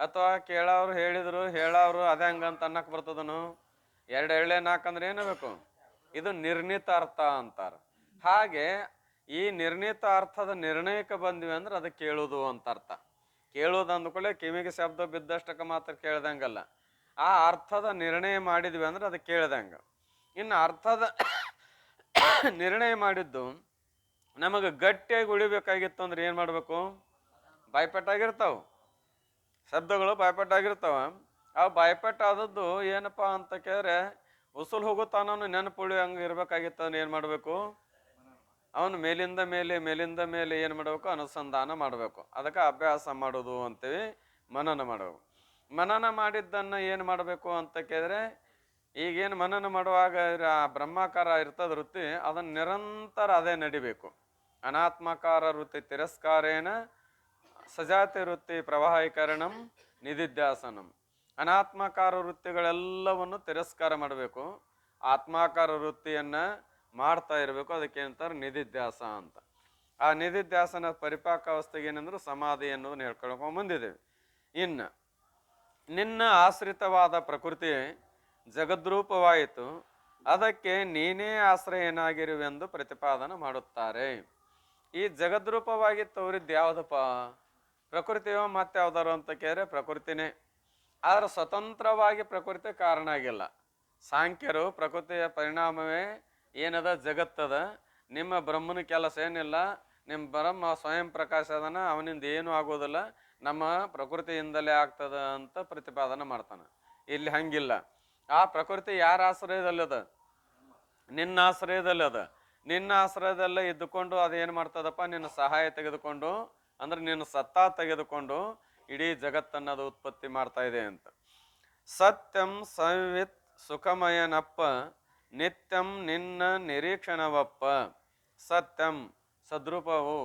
ಅಥವಾ ಕೇಳೋರು ಹೇಳಿದ್ರು ಹೇಳೋರು ಅದೇ ಹಂಗ ಅಂತ ಅನ್ನಕ್ ಬರ್ತದನು. ಎರಡು ಎಳ್ಳೆ ನಾಲ್ಕು ಅಂದ್ರೆ ಏನು ಬೇಕು? ಇದು ನಿರ್ಣಿತ ಅರ್ಥ ಅಂತಾರೆ. ಹಾಗೆ ಈ ನಿರ್ಣಿತ ಅರ್ಥದ ನಿರ್ಣಯಕ್ಕೆ ಬಂದ್ವಿ ಅಂದ್ರೆ ಅದು ಕೇಳುವುದು ಅಂತ ಅರ್ಥ. ಕೇಳೋದು ಅಂದ್ಕೊಳ್ಳೆ ಕಿವಿಗೆ ಶಬ್ದ ಬಿದ್ದಷ್ಟಕ್ಕೆ ಮಾತ್ರ ಕೇಳ್ದಂಗಲ್ಲ. ಆ ಅರ್ಥದ ನಿರ್ಣಯ ಮಾಡಿದ್ವಿ ಅಂದ್ರೆ ಅದು ಕೇಳ್ದಂಗ. ಇನ್ನು ಅರ್ಥದ ನಿರ್ಣಯ ಮಾಡಿದ್ದು ನಮಗೆ ಗಟ್ಟಿಯಾಗಿ ಉಳಿಬೇಕಾಗಿತ್ತು ಅಂದ್ರೆ ಏನು ಮಾಡಬೇಕು? ಬಾಯ್ಪಟ್ಟಾಗಿರ್ತಾವ ಶಬ್ದಗಳು ಬಾಯ್ಪಟ್ಟಾಗಿರ್ತಾವ. ಆ ಬಾಯ್ಪಟ್ಟಾದದ್ದು ಏನಪ್ಪಾ ಅಂತ ಕೇಳಿದ್ರೆ, ಉಸುಲ್ ಹೋಗುತ್ತಾನೂ ನೆನಪು ಉಳಿಯಂಗೆ ಇರ್ಬೇಕಾಗಿತ್ತು ಅಂದ್ರೆ ಏನು ಮಾಡಬೇಕು? ಅವನು ಮೇಲಿಂದ ಮೇಲೆ ಮೇಲಿಂದ ಮೇಲೆ ಏನು ಮಾಡಬೇಕು? ಅನುಸಂಧಾನ ಮಾಡಬೇಕು. ಅದಕ್ಕೆ ಅಭ್ಯಾಸ ಮಾಡೋದು ಅಂತೇಳಿ ಮನನ ಮಾಡಬೇಕು ಮನನ ಮಾಡಿದ್ದನ್ನು ಏನು ಮಾಡಬೇಕು ಅಂತ ಕೇಳಿದ್ರೆ, ಈಗೇನು ಮನನ ಮಾಡುವಾಗ ಆ ಬ್ರಹ್ಮಾಕಾರ ಇರ್ತದ ವೃತ್ತಿ, ಅದನ್ನು ನಿರಂತರ ಅದೇ ನಡಿಬೇಕು. ಅನಾತ್ಮಕಾರ ವೃತ್ತಿ ತಿರಸ್ಕಾರೇಣ ಸಜಾತಿ ವೃತ್ತಿ ಪ್ರವಾಹೀಕರಣಂ ನಿಧಿಧ್ಯಾಸನಂ. ಅನಾತ್ಮಕಾರ ವೃತ್ತಿಗಳೆಲ್ಲವನ್ನು ತಿರಸ್ಕಾರ ಮಾಡಬೇಕು. ಆತ್ಮಾಕಾರ ವೃತ್ತಿಯನ್ನ ಮಾಡ್ತಾ ಇರಬೇಕು. ಅದಕ್ಕೆ ಅಂತಾರೆ ನಿಧಿಧ್ಯಾಸ ಅಂತ. ಆ ನಿಧಿಧ್ಯಾಸನ ಪರಿಪಾಕಾವಸ್ಥೆಗೆ ಏನಂದ್ರೆ ಸಮಾಧಿ ಅನ್ನೋದನ್ನ ಹೇಳ್ಕೊಳಕ ಬಂದಿದ್ದೇವೆ ಇನ್ನು, ನಿನ್ನ ಆಶ್ರಿತವಾದ ಪ್ರಕೃತಿ ಜಗದ್ರೂಪವಾಯಿತು. ಅದಕ್ಕೆ ನೀನೇ ಆಶ್ರಯನಾಗಿರುವೆಂದು ಪ್ರತಿಪಾದನೆ ಮಾಡುತ್ತಾರೆ. ಈ ಜಗದ್ರೂಪವಾಗಿ ತೋರಿದ್ದು ಯಾವುದಪ್ಪ ಪ್ರಕೃತಿಯೋ ಮತ್ತೆ ಯಾವ್ದಾರು ಅಂತ ಕೇಳಿದ್ರೆ ಪ್ರಕೃತಿನೇ. ಆದ್ರೆ ಸ್ವತಂತ್ರವಾಗಿ ಪ್ರಕೃತಿ ಕಾರಣ ಆಗಿಲ್ಲ. ಸಾಂಖ್ಯರು ಪ್ರಕೃತಿಯ ಪರಿಣಾಮವೇ ಏನದ? ಜಗತ್ತದ. ನಿಮ್ಮ ಬ್ರಹ್ಮನ ಕೆಲಸ ಏನಿಲ್ಲ, ನಿಮ್ಮ ಬ್ರಹ್ಮ ಸ್ವಯಂ ಪ್ರಕಾಶ ಅದನ, ಅವನಿಂದ ಏನೂ ಆಗೋದಿಲ್ಲ. ನಮ್ಮ ಪ್ರಕೃತಿಯಿಂದಲೇ ಆಗ್ತದ ಅಂತ ಪ್ರತಿಪಾದನೆ ಮಾಡ್ತಾನೆ. ಇಲ್ಲಿ ಹಂಗಿಲ್ಲ. ಆ ಪ್ರಕೃತಿ ಯಾರ ಆಶ್ರಯದಲ್ಲದ? ನಿನ್ನ ಆಶ್ರಯದಲ್ಲಿ ಅದ ನಿನ್ನ ಆಶ್ರಯದಲ್ಲೇ ಇದ್ದುಕೊಂಡು ಅದೇನು ಮಾಡ್ತದಪ್ಪ? ನಿನ್ನ ಸಹಾಯ ತೆಗೆದುಕೊಂಡು ಅಂದ್ರೆ ನೀನು ಸತ್ತಾ ತೆಗೆದುಕೊಂಡು ಇಡೀ ಜಗತ್ತನ್ನದು ಉತ್ಪತ್ತಿ ಮಾಡ್ತಾ ಇದೆ ಅಂತ. ಸತ್ಯಂ ಸಂವಿತ್ ಸುಖಮಯನಪ್ಪ, ನಿತ್ಯಂ ನಿನ್ನ ನಿರೀಕ್ಷಣವಪ್ಪ. ಸತ್ಯಂ ಸದ್ರೂಪವು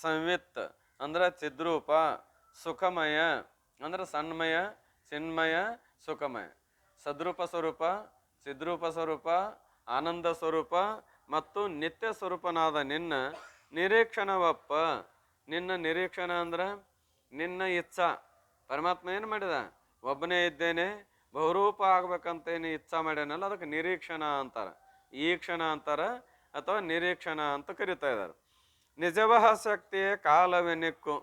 ಸಂವಿತ್ ಅಂದ್ರೆ ಚಿದ್ರೂಪ, ಸುಖಮಯ ಅಂದ್ರೆ ಸಣ್ಮಯ ಚಿನ್ಮಯ, ಸುಖಮಯ. ಸದ್ರೂಪ ಸ್ವರೂಪ, ಚಿದ್ರೂಪ ಸ್ವರೂಪ, ಆನಂದ ಸ್ವರೂಪ ಮತ್ತು ನಿತ್ಯ ಸ್ವರೂಪನಾದ ನಿನ್ನ ನಿರೀಕ್ಷಣವಪ್ಪ. ನಿನ್ನ ನಿರೀಕ್ಷಣ ಅಂದ್ರೆ ನಿನ್ನ ಇಚ್ಛಾ. ಪರಮಾತ್ಮ ಏನು ಮಾಡಿದ? ಒಬ್ಬನೇ ಇದ್ದೇನೆ, ಬಹುರೂಪ ಆಗ್ಬೇಕಂತ ಏನು ಇಚ್ಛಾ ಮಾಡ್ಯಾನಲ್ಲ, ಅದಕ್ಕೆ ನಿರೀಕ್ಷಣ ಅಂತಾರ. ಈ ಕ್ಷಣ ಅಂತಾರ ಅಥವಾ ನಿರೀಕ್ಷಣ ಅಂತ ಕರಿತಾ ಇದ್ದಾರೆ ನಿಜವಹ ಶಕ್ತಿಯೇ ಕಾಲವೆನಿಕ್ಕು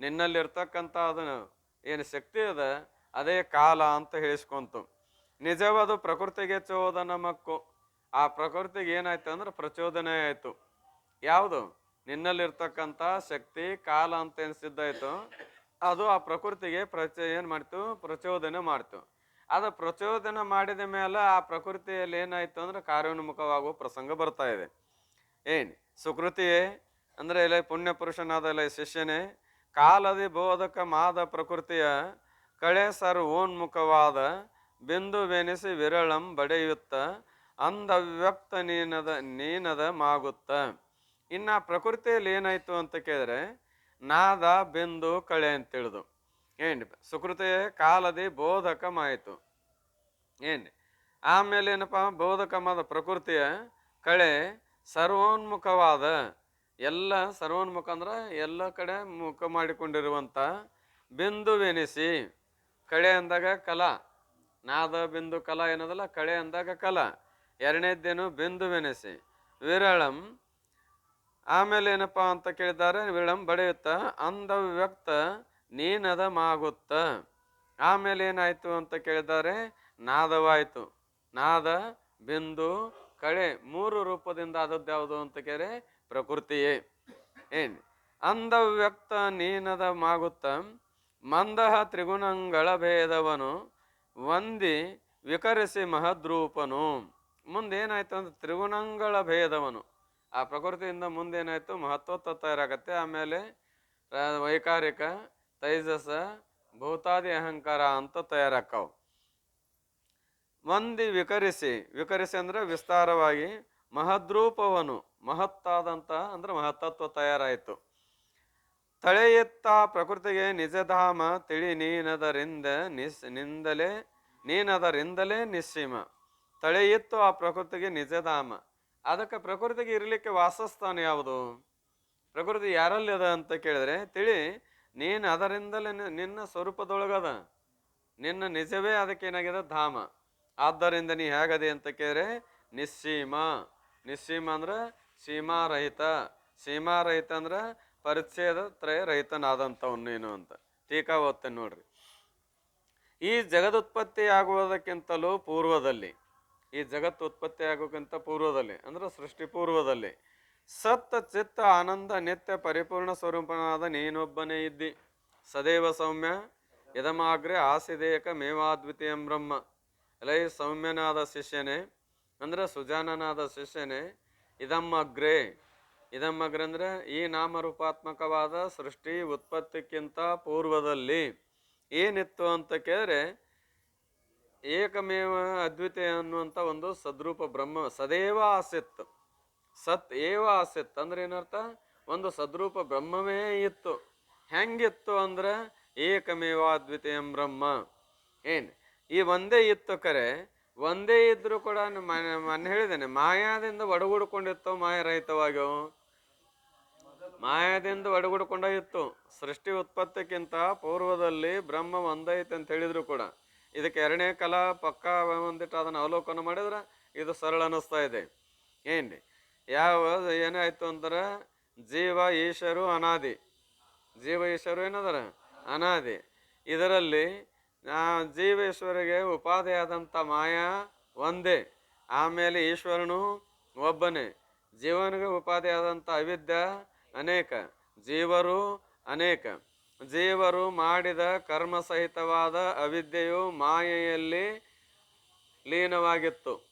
ನಿನ್ನಲ್ಲಿರ್ತಕ್ಕಂಥ ಅದನ್ನು ಏನು ಶಕ್ತಿ ಅದ? ಅದೇ ಕಾಲ ಅಂತ ಹೇಳಿಸ್ಕೊಂತು. ನಿಜವಾದ ಪ್ರಕೃತಿಗೆ ಚೋದನ ಮಕ್ಕು ಆ ಪ್ರಕೃತಿಗೆ ಏನಾಯ್ತು ಅಂದ್ರೆ ಪ್ರಚೋದನೆ ಆಯಿತು. ಯಾವುದು? ನಿನ್ನಲ್ಲಿರ್ತಕ್ಕಂಥ ಶಕ್ತಿ, ಕಾಲ ಅಂತ ಏನು ಅದು ಆ ಪ್ರಕೃತಿಗೆ ಪ್ರಚ, ಏನು ಮಾಡ್ತು? ಪ್ರಚೋದನೆ ಮಾಡ್ತು. ಅದು ಪ್ರಚೋದನೆ ಮಾಡಿದ ಮೇಲೆ ಆ ಪ್ರಕೃತಿಯಲ್ಲಿ ಏನಾಯ್ತು ಅಂದ್ರೆ ಕಾರ್ಯೋನ್ಮುಖವಾಗುವ ಪ್ರಸಂಗ ಬರ್ತಾ ಇದೆ. ಏನು? ಸುಕೃತಿಯೇ, ಅಂದ್ರೆ ಇಲ್ಲ ಪುಣ್ಯ ಪುರುಷನಾದ ಇಲ್ಲ ಶಿಷ್ಯನೇ, ಕಾಲದಿ ಬೋಧಕ ಮಾದ ಪ್ರಕೃತಿಯ ಕಳೆ ಸರ್ವೋನ್ಮುಖವಾದ ಬಿಂದು ಬೆನಿಸಿ ವಿರಳಂ ಬಡೆಯುತ್ತ, ಅಂಧವ್ಯಕ್ತ ನೀನದ ನೀನದ ಮಾಗುತ್ತ. ಇನ್ನು ಪ್ರಕೃತಿಯಲ್ಲಿ ಏನಾಯಿತು ಅಂತ ಕೇಳಿದ್ರೆ, ನಾದ, ಬೆಂದು, ಕಳೆ ಅಂತ ತಿಳಿದು ಏನ್ ಸುಕೃತಿಯ ಕಾಲದಿ ಬೋಧಕಮಾಯಿತು. ಏನ್ ಆಮೇಲೆ ಏನಪ್ಪ? ಬೋಧಕಮಾದ ಪ್ರಕೃತಿಯ ಕಳೆ ಸರ್ವೋನ್ಮುಖವಾದ, ಎಲ್ಲ ಸರ್ವೋನ್ಮುಖ ಅಂದ್ರೆ ಎಲ್ಲ ಕಡೆ ಮುಖ ಮಾಡಿಕೊಂಡಿರುವಂತ ಬಿಂದುವೆನಿಸಿ, ಕಳೆ ಅಂದಾಗ ಕಲಾ. ನಾದ, ಬಿಂದು, ಕಲಾ ಏನದಲ್ಲ, ಕಳೆ ಅಂದಾಗ ಕಲಾ. ಎರಡನೇದ್ದೇನು ಬಿಂದುವೆನಿಸಿ. ವಿರಳಂ ಆಮೇಲೆ ಏನಪ್ಪಾ ಅಂತ ಕೇಳಿದ್ದಾರೆ ಅಂಧ ವ್ಯಕ್ತ ನೀನದ ಮಾಗುತ್ತ. ಆಮೇಲೆ ಏನಾಯ್ತು ಅಂತ ಕೇಳಿದ್ದಾರೆ, ನಾದವಾಯ್ತು. ನಾದ, ಬಿಂದು, ಕಳೆ, ಮೂರು ರೂಪದಿಂದ ಆದದ್ದು ಯಾವುದು ಅಂತ ಕೇಳಿ, ಪ್ರಕೃತಿಯೇ. ಏನ್? ಅಂದ ವ್ಯಕ್ತ ನೀನದ ಮಾಗುತ್ತ, ಮಂದಹ ತ್ರಿಗುಣಗಳ ಭೇದವನು, ವಂದಿ, ವಿಕರಿಸಿ ಮಹದ್ರೂಪನು. ಮುಂದೇನಾಯ್ತು ಅಂದ್ರೆ, ತ್ರಿಗುಣಗಳ ಭೇದವನು. ಆ ಪ್ರಕೃತಿಯಿಂದ ಮುಂದೇನಾಯಿತು? ತಯಾರಾಗತ್ತೆ. ಆಮೇಲೆ ವೈಕಾರಿಕ, ತೈಜಸ, ಭೂತಾದಿ ಅಹಂಕಾರ ಅಂತ ತಯಾರಾಕ್ಕವು ಮಂದಿ ವಿಕರಿಸಿ ವಿಕರಿಸಿ ಅಂದ್ರೆ ವಿಸ್ತಾರವಾಗಿ ಮಹದ್ರೂಪವನು, ಮಹತ್ತಾದಂತ ಅಂದ್ರೆ ಮಹತ್ತತ್ವ ತಯಾರಾಯಿತು. ತಳೆಯತ್ತ ಪ್ರಕೃತಿಗೆ ನಿಜಧಾಮ, ತಿಳಿ ನೀನದರಿಂದ ನಿಸ್, ನಿಂದಲೇ, ನೀನದರಿಂದಲೇ ನಿಸ್ಸೀಮ. ತಳೆಯಿತ್ತು ಆ ಪ್ರಕೃತಿಗೆ ನಿಜಧಾಮ. ಅದಕ್ಕೆ ಪ್ರಕೃತಿಗೆ ಇರಲಿಕ್ಕೆ ವಾಸಸ್ಥಾನ ಯಾವುದು? ಪ್ರಕೃತಿ ಯಾರಲ್ಲಿ ಅದ ಅಂತ ಕೇಳಿದ್ರೆ, ತಿಳಿ, ನೀನು ಅದರಿಂದಲೇ ನಿನ್ನ ಸ್ವರೂಪದೊಳಗದ. ನಿನ್ನ ನಿಜವೇ ಅದಕ್ಕೆ ಏನಾಗಿದೆ? ಧಾಮ. ಆದ್ದರಿಂದ ನೀ ಹೇಗದೆ ಅಂತ ಕೇಳಿದ್ರೆ, ನಿಸ್ಸೀಮ. ನಿಸ್ಸೀಮ ಅಂದ್ರೆ ಸೀಮಾರಹಿತ. ಸೀಮಾರಹಿತ ಅಂದ್ರೆ ಪರಿಚಯದ ತ್ರಯ ರಹಿತನಾದಂಥವ್ನು ನೀನು ಅಂತ. ಟೀಕಾ ಓದ್ತೇನೆ ನೋಡ್ರಿ. ಈ ಜಗದುತ್ಪತ್ತಿ ಆಗುವುದಕ್ಕಿಂತಲೂ ಪೂರ್ವದಲ್ಲಿ ಈ ಜಗತ್ತು ಉತ್ಪತ್ತಿ ಆಗೋಕ್ಕಿಂತ ಪೂರ್ವದಲ್ಲಿ, ಅಂದ್ರೆ ಸೃಷ್ಟಿ ಪೂರ್ವದಲ್ಲಿ ಸತ್ತ ಚಿತ್ತ ಆನಂದ ನಿತ್ಯ ಪರಿಪೂರ್ಣ ಸ್ವರೂಪನಾದ ನೀನೊಬ್ಬನೇ ಇದ್ದಿ. ಸದೈವ ಸೌಮ್ಯ ಯದಮಾಗ್ರೆ ಆಸಿದೇಕ ಮೇವಾದ್ವಿತೀಯಂ ಬ್ರಹ್ಮ. ಎಲೈ ಸೌಮ್ಯನಾದ ಶಿಷ್ಯನೇ, ಅಂದ್ರೆ ಸುಜಾನನಾದ ಶಿಷ್ಯನೇ, ಇದಮ್ಮಗ್ರೆ. ಇದಮ್ಮಗ್ರೆ ಅಂದ್ರೆ ಈ ನಾಮರೂಪಾತ್ಮಕವಾದ ಸೃಷ್ಟಿ ಉತ್ಪತ್ತಿಕ್ಕಿಂತ ಪೂರ್ವದಲ್ಲಿ. ಏನಿತ್ತು ಅಂತ ಕೇಳಿದ್ರೆ ಏಕಮೇವ ಅದ್ವಿತೀಯ ಅನ್ನುವಂಥ ಒಂದು ಸದ್ರೂಪ ಬ್ರಹ್ಮ ಸದೇವ ಆಸಿತ್. ಸತ್ ಏವ ಆಸಿತ್ ಅಂದ್ರೆ ಏನರ್ಥ? ಒಂದು ಸದ್ರೂಪ ಬ್ರಹ್ಮವೇ ಇತ್ತು. ಹೆಂಗಿತ್ತು ಅಂದ್ರೆ ಏಕಮೇವ ಅದ್ವಿತೀಯ ಬ್ರಹ್ಮ. ಏನ್? ಈ ಒಂದೇ ಇತ್ತು ಕರೆ. ಒಂದೇ ಇದ್ರೂ ಕೂಡ ಮೊನ್ನೆ ಹೇಳಿದ್ದೇನೆ, ಮಾಯಾದಿಂದ ಒಡಗೂಡ್ಕೊಂಡಿತ್ತು ಮಾಯಾರಹಿತವಾಗ್ಯವು ಮಾಯಾದಿಂದ ಒಡಗೂಡ್ಕೊಂಡಾಗಿತ್ತು ಸೃಷ್ಟಿ ಉತ್ಪತ್ತಿಕ್ಕಿಂತ ಪೂರ್ವದಲ್ಲಿ ಬ್ರಹ್ಮ ಒಂದೈತೆ ಅಂತ ಹೇಳಿದ್ರು ಕೂಡ. ಇದಕ್ಕೆ ಎರಡನೇ ಕಲಾ ಪಕ್ಕ ಒಂದಿಟ್ಟು ಅದನ್ನು ಅವಲೋಕನ ಮಾಡಿದ್ರೆ ಇದು ಸರಳ ಅನ್ನಿಸ್ತಾ ಇದೆ. ಏನು ಯಾವ ಏನಾಯ್ತು ಅಂದ್ರೆ ಜೀವ ಈಶರು ಅನಾದಿ. ಜೀವ, ಈಶ್ವರು ಏನದರ? ಅನಾದಿ. ಇದರಲ್ಲಿ ಜೀವೇಶ್ವರಿಗೆ ಉಪಾಧಿಯಾದಂಥ ಮಾಯಾ ಒಂದೇ. ಆಮೇಲೆ ಈಶ್ವರನು ಒಬ್ಬನೇ. ಜೀವನಿಗೆ ಉಪಾಧಿಯಾದಂಥ ಅವಿದ್ಯ ಅನೇಕ. ಜೀವರು ಅನೇಕ. ಜೀವರು ಮಾಡಿದ ಕರ್ಮ ಸಹಿತವಾದ ಅವಿದ್ಯೆಯು ಮಾಯೆಯಲ್ಲಿ ಲೀನವಾಗಿತ್ತು.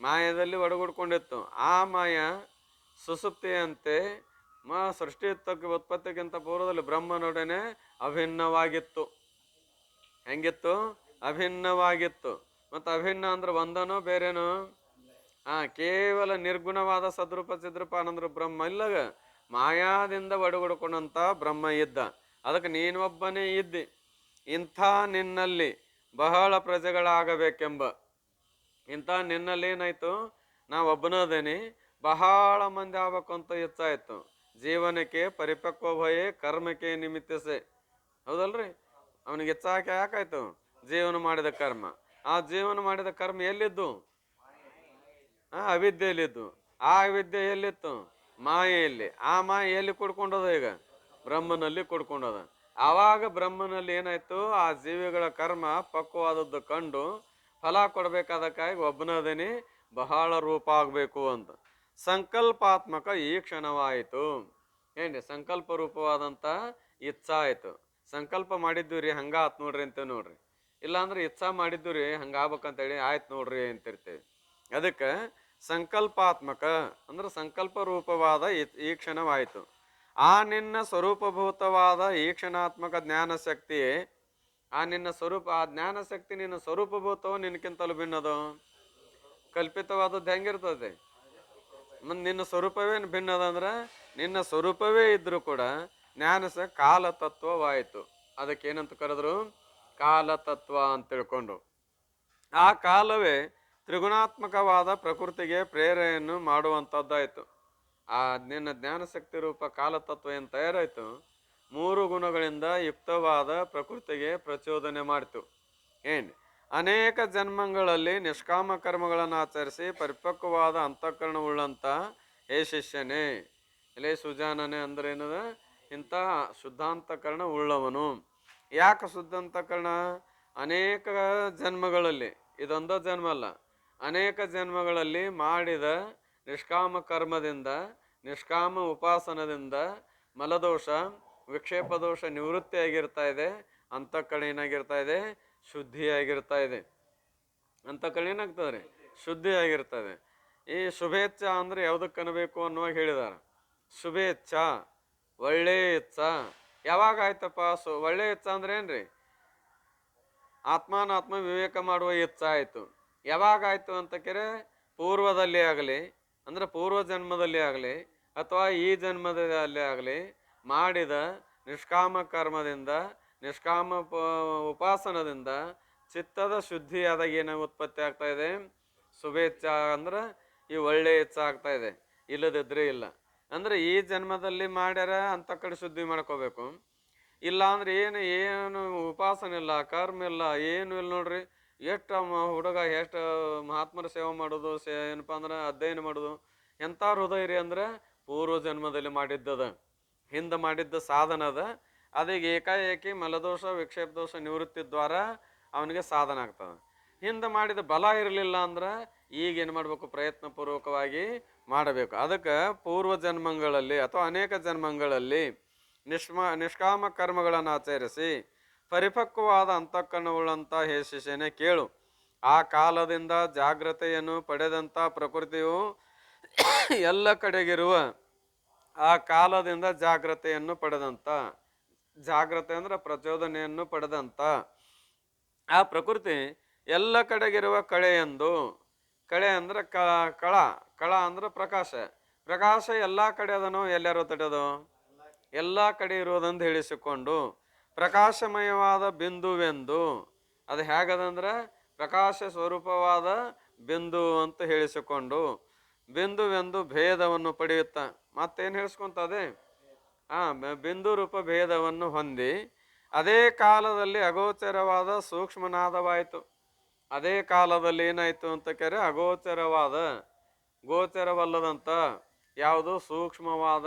ಮಾಯದಲ್ಲಿ ಒಡಗುಡ್ಕೊಂಡಿತ್ತು. ಆ ಮಾಯ ಸುಸುಪ್ತಿಯಂತೆ ಮಾ ಸೃಷ್ಟಿಯುತ್ತಕ್ಕೆ ಉತ್ಪತ್ತಿಗಿಂತ ಪೂರ್ವದಲ್ಲಿ ಬ್ರಹ್ಮನೊಡನೆ ಅಭಿನ್ನವಾಗಿತ್ತು. ಹೆಂಗಿತ್ತು? ಅಭಿನ್ನವಾಗಿತ್ತು. ಮತ್ತು ಅಭಿನ್ನ ಅಂದ್ರೆ ಒಂದನೋ ಬೇರೆನೋ? ಆ, ಕೇವಲ ನಿರ್ಗುಣವಾದ ಸದ್ರೂಪ ಚಿದ್ರೂಪ ಬ್ರಹ್ಮ ಇಲ್ಲಗ ಮಾಯಾದಿಂದ ಒಡಗೂಡ್ಕೊಂಡಂತ ಬ್ರಹ್ಮ ಇದ್ದ. ಅದಕ್ಕೆ ನೀನೊಬ್ಬನೇ ಇದ್ದಿ. ಇಂಥ ನಿನ್ನಲ್ಲಿ ಬಹಳ ಪ್ರಜೆಗಳಾಗಬೇಕೆಂಬ. ಇಂಥ ನಿನ್ನಲ್ಲಿ ಏನಾಯಿತು? ನಾ ಒಬ್ಬನದೇನಿ ಬಹಳ ಮಂದಿ ಆಗ್ಬೇಕಂತ ಇಚ್ಛಾಯ್ತು ಜೀವನಕ್ಕೆ ಪರಿಪಕ್ವ ಭಯ, ಕರ್ಮಕ್ಕೆ ನಿಮಿತ್ತಿಸೆ. ಹೌದಲ್ರಿ? ಅವನಿಗೆ ಹೆಚ್ಚಾಕೆ ಯಾಕಾಯ್ತು? ಜೀವನ ಮಾಡಿದ ಕರ್ಮ. ಆ ಜೀವನ ಮಾಡಿದ ಕರ್ಮ ಎಲ್ಲಿದ್ದು? ಆ ಅವಿದ್ಯೆಯಲ್ಲಿದ್ದು. ಆ ವಿದ್ಯೆ ಎಲ್ಲಿತ್ತು? ಮಾಯೆಯಲ್ಲಿ. ಆ ಮಾಯೆ ಎಲ್ಲಿ ಕುಡ್ಕೊಂಡದ ಈಗ? ಬ್ರಹ್ಮನಲ್ಲಿ ಕೊಡ್ಕೊಂಡದ. ಆವಾಗ ಬ್ರಹ್ಮನಲ್ಲಿ ಏನಾಯ್ತು, ಆ ಜೀವಿಗಳ ಕರ್ಮ ಪಕ್ವವಾದದ್ದು ಕಂಡು ಫಲ ಕೊಡ್ಬೇಕಾದಕ್ಕಾಗಿ ಒಬ್ಬನದೇನಿ, ಬಹಳ ರೂಪ ಆಗಬೇಕು ಅಂತ ಸಂಕಲ್ಪಾತ್ಮಕ ಈ ಕ್ಷಣವಾಯಿತು. ಏನ್ರಿ? ಸಂಕಲ್ಪ ರೂಪವಾದಂಥ ಇಚ್ಛಾ ಆಯ್ತು. ಸಂಕಲ್ಪ ಮಾಡಿದ್ದು ರೀ ಹಂಗಾತ್ ನೋಡ್ರಿ ಅಂತ ನೋಡ್ರಿ. ಇಲ್ಲಾಂದ್ರೆ ಇಚ್ಛಾ ಮಾಡಿದ್ದು ರೀ ಹಂಗಾಗ್ಬೇಕಂತೇಳಿ ಆಯ್ತು ನೋಡ್ರಿ ಅಂತಿರ್ತೇವೆ. ಅದಕ್ಕೆ ಸಂಕಲ್ಪಾತ್ಮಕ ಅಂದ್ರೆ ಸಂಕಲ್ಪ ರೂಪವಾದ ಈ ಕ್ಷಣವಾಯಿತು. ಆ ನಿನ್ನ ಸ್ವರೂಪಭೂತವಾದ ಈಕ್ಷಣಾತ್ಮಕ ಕ್ಷಣಾತ್ಮಕ ಜ್ಞಾನ ಶಕ್ತಿ ಆ ನಿನ್ನ ಸ್ವರೂಪ, ಆ ಜ್ಞಾನ ಶಕ್ತಿ ನಿನ್ನ ಸ್ವರೂಪಭೂತವು ನಿನಕ್ಕಿಂತಲೂ ಭಿನ್ನದು. ಕಲ್ಪಿತವಾದದ್ದು ಹೆಂಗಿರ್ತದೆ? ಮತ್ತು ನಿನ್ನ ಸ್ವರೂಪವೇ ಭಿನ್ನದಂದ್ರೆ, ನಿನ್ನ ಸ್ವರೂಪವೇ ಇದ್ದರೂ ಕೂಡ ಜ್ಞಾನಸ ಕಾಲತತ್ವವಾಯಿತು. ಕಾಲ ತತ್ವವಾಯಿತು ಅದಕ್ಕೆ ಏನಂತ ಕರೆದ್ರು? ಕಾಲತತ್ವ ಅಂತ ತಿಳ್ಕೊಂಡು. ಆ ಕಾಲವೇ ತ್ರಿಗುಣಾತ್ಮಕವಾದ ಪ್ರಕೃತಿಗೆ ಪ್ರೇರೆಯನ್ನು ಮಾಡುವಂಥದ್ದಾಯಿತು. ಆ ನಿನ್ನ ಜ್ಞಾನಶಕ್ತಿ ರೂಪ ಕಾಲತತ್ವ ಏನು ತಯಾರಾಯಿತು? ಮೂರು ಗುಣಗಳಿಂದ ಯುಕ್ತವಾದ ಪ್ರಕೃತಿಗೆ ಪ್ರಚೋದನೆ ಮಾಡಿತು. ಏನು? ಅನೇಕ ಜನ್ಮಗಳಲ್ಲಿ ನಿಷ್ಕಾಮ ಕರ್ಮಗಳನ್ನು ಆಚರಿಸಿ ಪರಿಪಕ್ವವಾದ ಅಂತಃಕರಣವುಳ್ಳಂಥ ಹೇ ಶಿಷ್ಯನೇ. ಎಲೆ ಸುಜಾನನೆ ಅಂದ್ರೆ ಏನದ? ಇಂಥ ಶುದ್ಧಾಂತಕರಣ ಉಳ್ಳವನು. ಯಾಕೆ ಶುದ್ಧಾಂತಕರಣ? ಅನೇಕ ಜನ್ಮಗಳಲ್ಲಿ. ಇದೊಂದು ಜನ್ಮ ಅಲ್ಲ ಅನೇಕ ಜನ್ಮಗಳಲ್ಲಿ ಮಾಡಿದ ನಿಷ್ಕಾಮ ಕರ್ಮದಿಂದ, ನಿಷ್ಕಾಮ ಉಪಾಸನದಿಂದ ಮಲದೋಷ ವಿಕ್ಷೇಪ ದೋಷ ನಿವೃತ್ತಿಯಾಗಿರ್ತಾ ಇದೆ ಅಂತಃಕರಣ ಏನಾಗಿರ್ತಾ ಇದೆ, ಶುದ್ಧಿಯಾಗಿರ್ತಾ ಇದೆ. ಅಂತಃಕರಣ ಏನಾಗ್ತದೆ ರೀ ಶುದ್ಧಿಯಾಗಿರ್ತದೆ ಈ ಶುಭೇಚ್ಛ ಅಂದ್ರೆ ಯಾವುದಕ್ಕೆ ಅನ್ಬೇಕು ಅನ್ನುವಾಗ ಹೇಳಿದಾರ. ಶುಭೇಚ್ಛ ಒಳ್ಳೆ ಇಚ್ಛ ಯಾವಾಗ ಆಯ್ತಪ್ಪ ಸು ಒಳ್ಳೆ ಇಚ್ಛ ಅಂದ್ರೆ ಏನ್ರಿ? ಆತ್ಮಾನಾತ್ಮ ವಿವೇಕ ಮಾಡುವ ಇಚ್ಛ ಆಯಿತು. ಯಾವಾಗ ಆಯ್ತು ಅಂತ ಕೇರೆ ಪೂರ್ವದಲ್ಲಿ ಆಗಲಿ ಅಂದ್ರೆ ಪೂರ್ವ ಜನ್ಮದಲ್ಲಿ ಆಗಲಿ ಅಥವಾ ಈ ಜನ್ಮದಲ್ಲಿ ಆಗಲಿ ಮಾಡಿದ ನಿಷ್ಕಾಮ ಕರ್ಮದಿಂದ, ನಿಷ್ಕಾಮ ಉಪಾಸನದಿಂದ ಚಿತ್ತದ ಶುದ್ಧಿಯಾದಾಗ ಏನು ಉತ್ಪತ್ತಿ ಆಗ್ತಾ ಇದೆ? ಶುಭೇಚ್ಛ ಅಂದ್ರೆ ಈ ಒಳ್ಳೆ ಇಚ್ಛ ಆಗ್ತಾ ಇದೆ, ಇಲ್ಲದಿದ್ರೆ ಇಲ್ಲ. ಅಂದ್ರೆ ಈ ಜನ್ಮದಲ್ಲಿ ಮಾಡ್ಯಾರ ಅಂತ ಕಡೆ ಶುದ್ಧಿ ಮಾಡ್ಕೋಬೇಕು. ಇಲ್ಲ ಅಂದ್ರೆ ಏನು ಏನು ಉಪಾಸನೆ ಇಲ್ಲ, ಕರ್ಮ ಇಲ್ಲ, ಏನು ಇಲ್ಲ ನೋಡ್ರಿ. ಎಷ್ಟು ಹುಡುಗ ಎಷ್ಟು ಮಹಾತ್ಮರ ಸೇವೆ ಮಾಡೋದು, ಸೇ ಏನಪ್ಪ ಅಂದ್ರೆ ಅಧ್ಯಯನ ಮಾಡೋದು ಎಂಥ ಹೃದಯ ರೀ ಅಂದ್ರೆ ಪೂರ್ವ ಜನ್ಮದಲ್ಲಿ ಮಾಡಿದ್ದದ. ಹಿಂದೆ ಮಾಡಿದ್ದ ಸಾಧನ ಅದ. ಅದೀಗ ಏಕಾಏಕಿ ಮಲದೋಷ ವಿಕ್ಷೇಪ ದೋಷ ನಿವೃತ್ತಿ ದ್ವಾರ ಅವನಿಗೆ ಸಾಧನ ಆಗ್ತದೆ. ಹಿಂದೆ ಮಾಡಿದ ಬಲ ಇರಲಿಲ್ಲ ಅಂದ್ರೆ ಈಗ ಏನು ಮಾಡಬೇಕು? ಪ್ರಯತ್ನಪೂರ್ವಕವಾಗಿ ಮಾಡಬೇಕು. ಅದಕ್ಕೆ ಪೂರ್ವ ಜನ್ಮಗಳಲ್ಲಿ ಅಥವಾ ಅನೇಕ ಜನ್ಮಗಳಲ್ಲಿ ನಿಷ್ಮ, ನಿಷ್ಕಾಮ ಕರ್ಮಗಳನ್ನು ಆಚರಿಸಿ ಪರಿಪಕ್ವವಾದ ಅಂತಃಕರಣವುಳ್ಳಂಥ ಹೇ ಶಿಷ್ಯನೇ ಕೇಳು. ಆ ಕಾಲದಿಂದ ಜಾಗ್ರತೆಯನ್ನು ಪಡೆದಂಥ ಪ್ರಕೃತಿಯು ಎಲ್ಲ ಕಡೆಗಿರುವ ಆ ಕಾಲದಿಂದ ಜಾಗ್ರತೆಯನ್ನು ಪಡೆದಂಥ ಜಾಗ್ರತೆ ಅಂದ್ರೆ ಪ್ರಚೋದನೆಯನ್ನು ಪಡೆದಂಥ ಆ ಪ್ರಕೃತಿ ಎಲ್ಲ ಕಡೆಗಿರುವ ಕಳೆಯೆಂದು ಕಳೆ ಅಂದ್ರೆ ಕ, ಕಳ ಕಳ ಅಂದ್ರೆ ಪ್ರಕಾಶ. ಪ್ರಕಾಶ ಎಲ್ಲ ಕಡೆ ಅದನ್ನು ಎಲ್ಲರೂ ತಡೆದು ಎಲ್ಲ ಕಡೆ ಇರುವುದಂದು ಹೇಳಿಸಿಕೊಂಡು ಪ್ರಕಾಶಮಯವಾದ ಬಿಂದುವೆಂದು. ಅದು ಹೇಗದಂದ್ರೆ ಪ್ರಕಾಶ ಸ್ವರೂಪವಾದ ಬಿಂದು ಅಂತ ಹೇಳಿಸಿಕೊಂಡು ಬಿಂದುವೆಂದು ಭೇದವನ್ನು ಪಡೆಯುತ್ತ. ಮತ್ತೇನು ಹೇಳಿಸ್ಕೊಂತದೆ? ಆ ಬಿಂದು ರೂಪ ಭೇದವನ್ನು ಹೊಂದಿ ಅದೇ ಕಾಲದಲ್ಲಿ ಅಗೋಚರವಾದ ಸೂಕ್ಷ್ಮನಾದವಾಯಿತು. ಅದೇ ಕಾಲದಲ್ಲಿ ಏನಾಯ್ತು ಅಂತ ಕರೆ ಅಗೋಚರವಾದ ಗೋಚರವಲ್ಲದಂತ ಯಾವುದು ಸೂಕ್ಷ್ಮವಾದ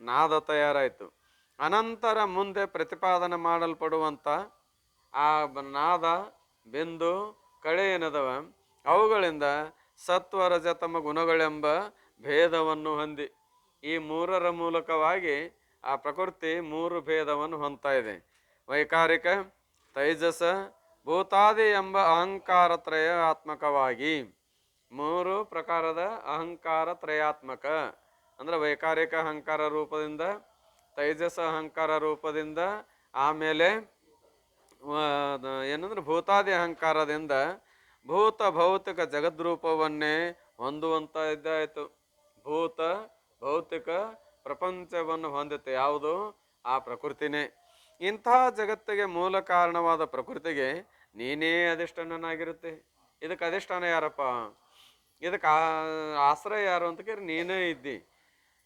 ನಾದ ತಯಾರಾಯಿತು. ಅನಂತರ ಮುಂದೆ ಪ್ರತಿಪಾದನೆ ಮಾಡಲ್ಪಡುವಂಥ ಆ ನಾದ, ಬಿಂದು, ಕಳೆ ಏನದವ ಅವುಗಳಿಂದ ಸತ್ವ ರಜತಮ ಗುಣಗಳೆಂಬ ಭೇದವನ್ನು ಹೊಂದಿ. ಈ ಮೂರರ ಮೂಲಕವಾಗಿ ಆ ಪ್ರಕೃತಿ ಮೂರು ಭೇದವನ್ನು ಹೊಂದ್ತಾ ಇದೆ. ವೈಕಾರಿಕ, ತೈಜಸ, ಭೂತಾದಿ ಎಂಬ ಅಹಂಕಾರ ತ್ರಯಾತ್ಮಕವಾಗಿ. ಮೂರು ಪ್ರಕಾರದ ಅಹಂಕಾರ ತ್ರಯಾತ್ಮಕ. ಅಂದ್ರೆ ವೈಕಾರಿಕ ಅಹಂಕಾರ ರೂಪದಿಂದ ತೈಜಸ ಅಹಂಕಾರ ರೂಪದಿಂದ ಆಮೇಲೆ ಏನಂದ್ರೆ ಭೂತಾದಿ ಅಹಂಕಾರದಿಂದ ಭೂತ ಭೌತಿಕ ಜಗದ್ರೂಪವನ್ನೇ ಹೊಂದುವಂತ ಇದ್ದಾಯಿತು ಭೂತ ಭೌತಿಕ ಪ್ರಪಂಚವನ್ನು ಹೊಂದಿತ್ತು. ಯಾವುದು? ಆ ಪ್ರಕೃತಿನೇ. ಇಂತಹ ಜಗತ್ತಿಗೆ ಮೂಲ ಕಾರಣವಾದ ಪ್ರಕೃತಿಗೆ ನೀನೇ ಅಧಿಷ್ಠಾನನಾಗಿರುತ್ತೆ. ಇದಕ್ಕೆ ಅಧಿಷ್ಠಾನ ಯಾರಪ್ಪ? ಇದಕ್ಕೆ ಆಶ್ರಯ ಯಾರು ಅಂತ ಕೇಳಿ ನೀನೇ ಇದ್ದಿ.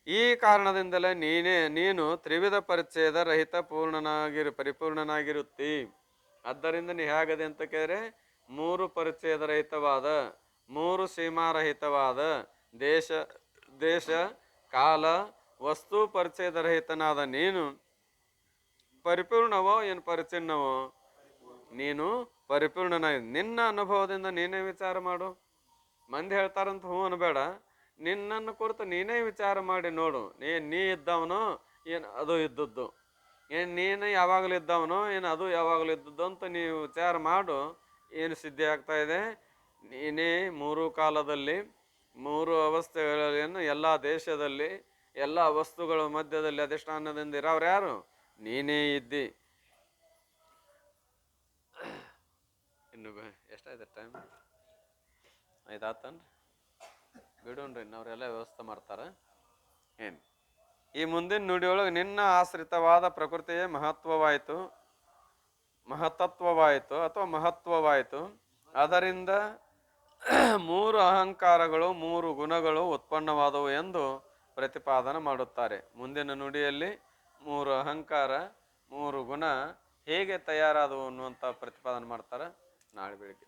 ಈ ಕಾರಣದಿಂದಲೇ ನೀನೇ, ನೀನು ತ್ರಿವಿಧ ಪರಿಚಯದ ರಹಿತ ಪೂರ್ಣನಾಗಿರು, ಪರಿಪೂರ್ಣನಾಗಿರುತ್ತಿ. ಆದ್ದರಿಂದ ನೀ ಹೇಗದೆ ಅಂತ ಕೇಳಿದ್ರೆ, ಮೂರು ಪರಿಚಯದ ರಹಿತವಾದ, ಮೂರು ಸೀಮಾರಹಿತವಾದ ದೇಶ ದೇಶ, ಕಾಲ, ವಸ್ತು ಪರಿಚಯದ ರಹಿತನಾದ ನೀನು, ಪರಿಪೂರ್ಣವೋ ಏನು ಪರಿಚಿನ್ನವೋ ನೀನು ಪರಿಪೂರ್ಣನ ನಿನ್ನ ಅನುಭವದಿಂದ ನೀನೇ ವಿಚಾರ ಮಾಡು. ಮಂದಿ ಹೇಳ್ತಾರಂತ ಹೂ ಅನ್ಬೇಡ. ನಿನ್ನನ್ನು ಕುರಿತು ನೀನೇ ವಿಚಾರ ಮಾಡಿ ನೋಡು. ನೀ ನೀ ಇದ್ದವನೋ, ಏನು ಅದು ಇದ್ದದ್ದು. ಏನು ನೀನು ಯಾವಾಗಲೂ ಇದ್ದವನೋ, ಏನು ಅದು ಯಾವಾಗಲೂ ಇದ್ದದ್ದು ಅಂತ ನೀವು ವಿಚಾರ ಮಾಡು. ಏನು ಸಿದ್ಧಿ ಆಗ್ತಾ ಇದೆ? ನೀನೇ ಮೂರು ಕಾಲದಲ್ಲಿ, ಮೂರು ಅವಸ್ಥೆಗಳನ್ನು ಎಲ್ಲ ದೇಶದಲ್ಲಿ, ಎಲ್ಲ ವಸ್ತುಗಳ ಮಧ್ಯದಲ್ಲಿ ಅಧಿಷ್ಠಾನದಿಂದ ಇರೋರು ಯಾರು? ನೀನೇ ಇದ್ದಿ. ಇನ್ನು ಎಷ್ಟಾಯ್ತು ಟೈಮ್ ಆಯ್ತಾತನ್ರಿ ಬಿಡೋಣ್ರಿ ಅವರೆಲ್ಲ ವ್ಯವಸ್ಥೆ ಮಾಡ್ತಾರೆ. ಏನು? ಈ ಮುಂದಿನ ನುಡಿಯೊಳಗೆ ನಿನ್ನ ಆಶ್ರಿತವಾದ ಪ್ರಕೃತಿಯೇ ಮಹತ್ವವಾಯಿತು. ಮಹತತ್ವವಾಯಿತು ಅಥವಾ ಮಹತ್ವವಾಯಿತು. ಅದರಿಂದ ಮೂರು ಅಹಂಕಾರಗಳು, ಮೂರು ಗುಣಗಳು ಉತ್ಪನ್ನವಾದವು ಎಂದು ಪ್ರತಿಪಾದನೆ ಮಾಡುತ್ತಾರೆ. ಮುಂದಿನ ನುಡಿಯಲ್ಲಿ ಮೂರು ಅಹಂಕಾರ, ಮೂರು ಗುಣ ಹೇಗೆ ತಯಾರಾದವು ಅನ್ನುವಂಥ ಪ್ರತಿಪಾದನೆ ಮಾಡ್ತಾರೆ ನಾಳೆ ಬೆಳಿಗ್ಗೆ.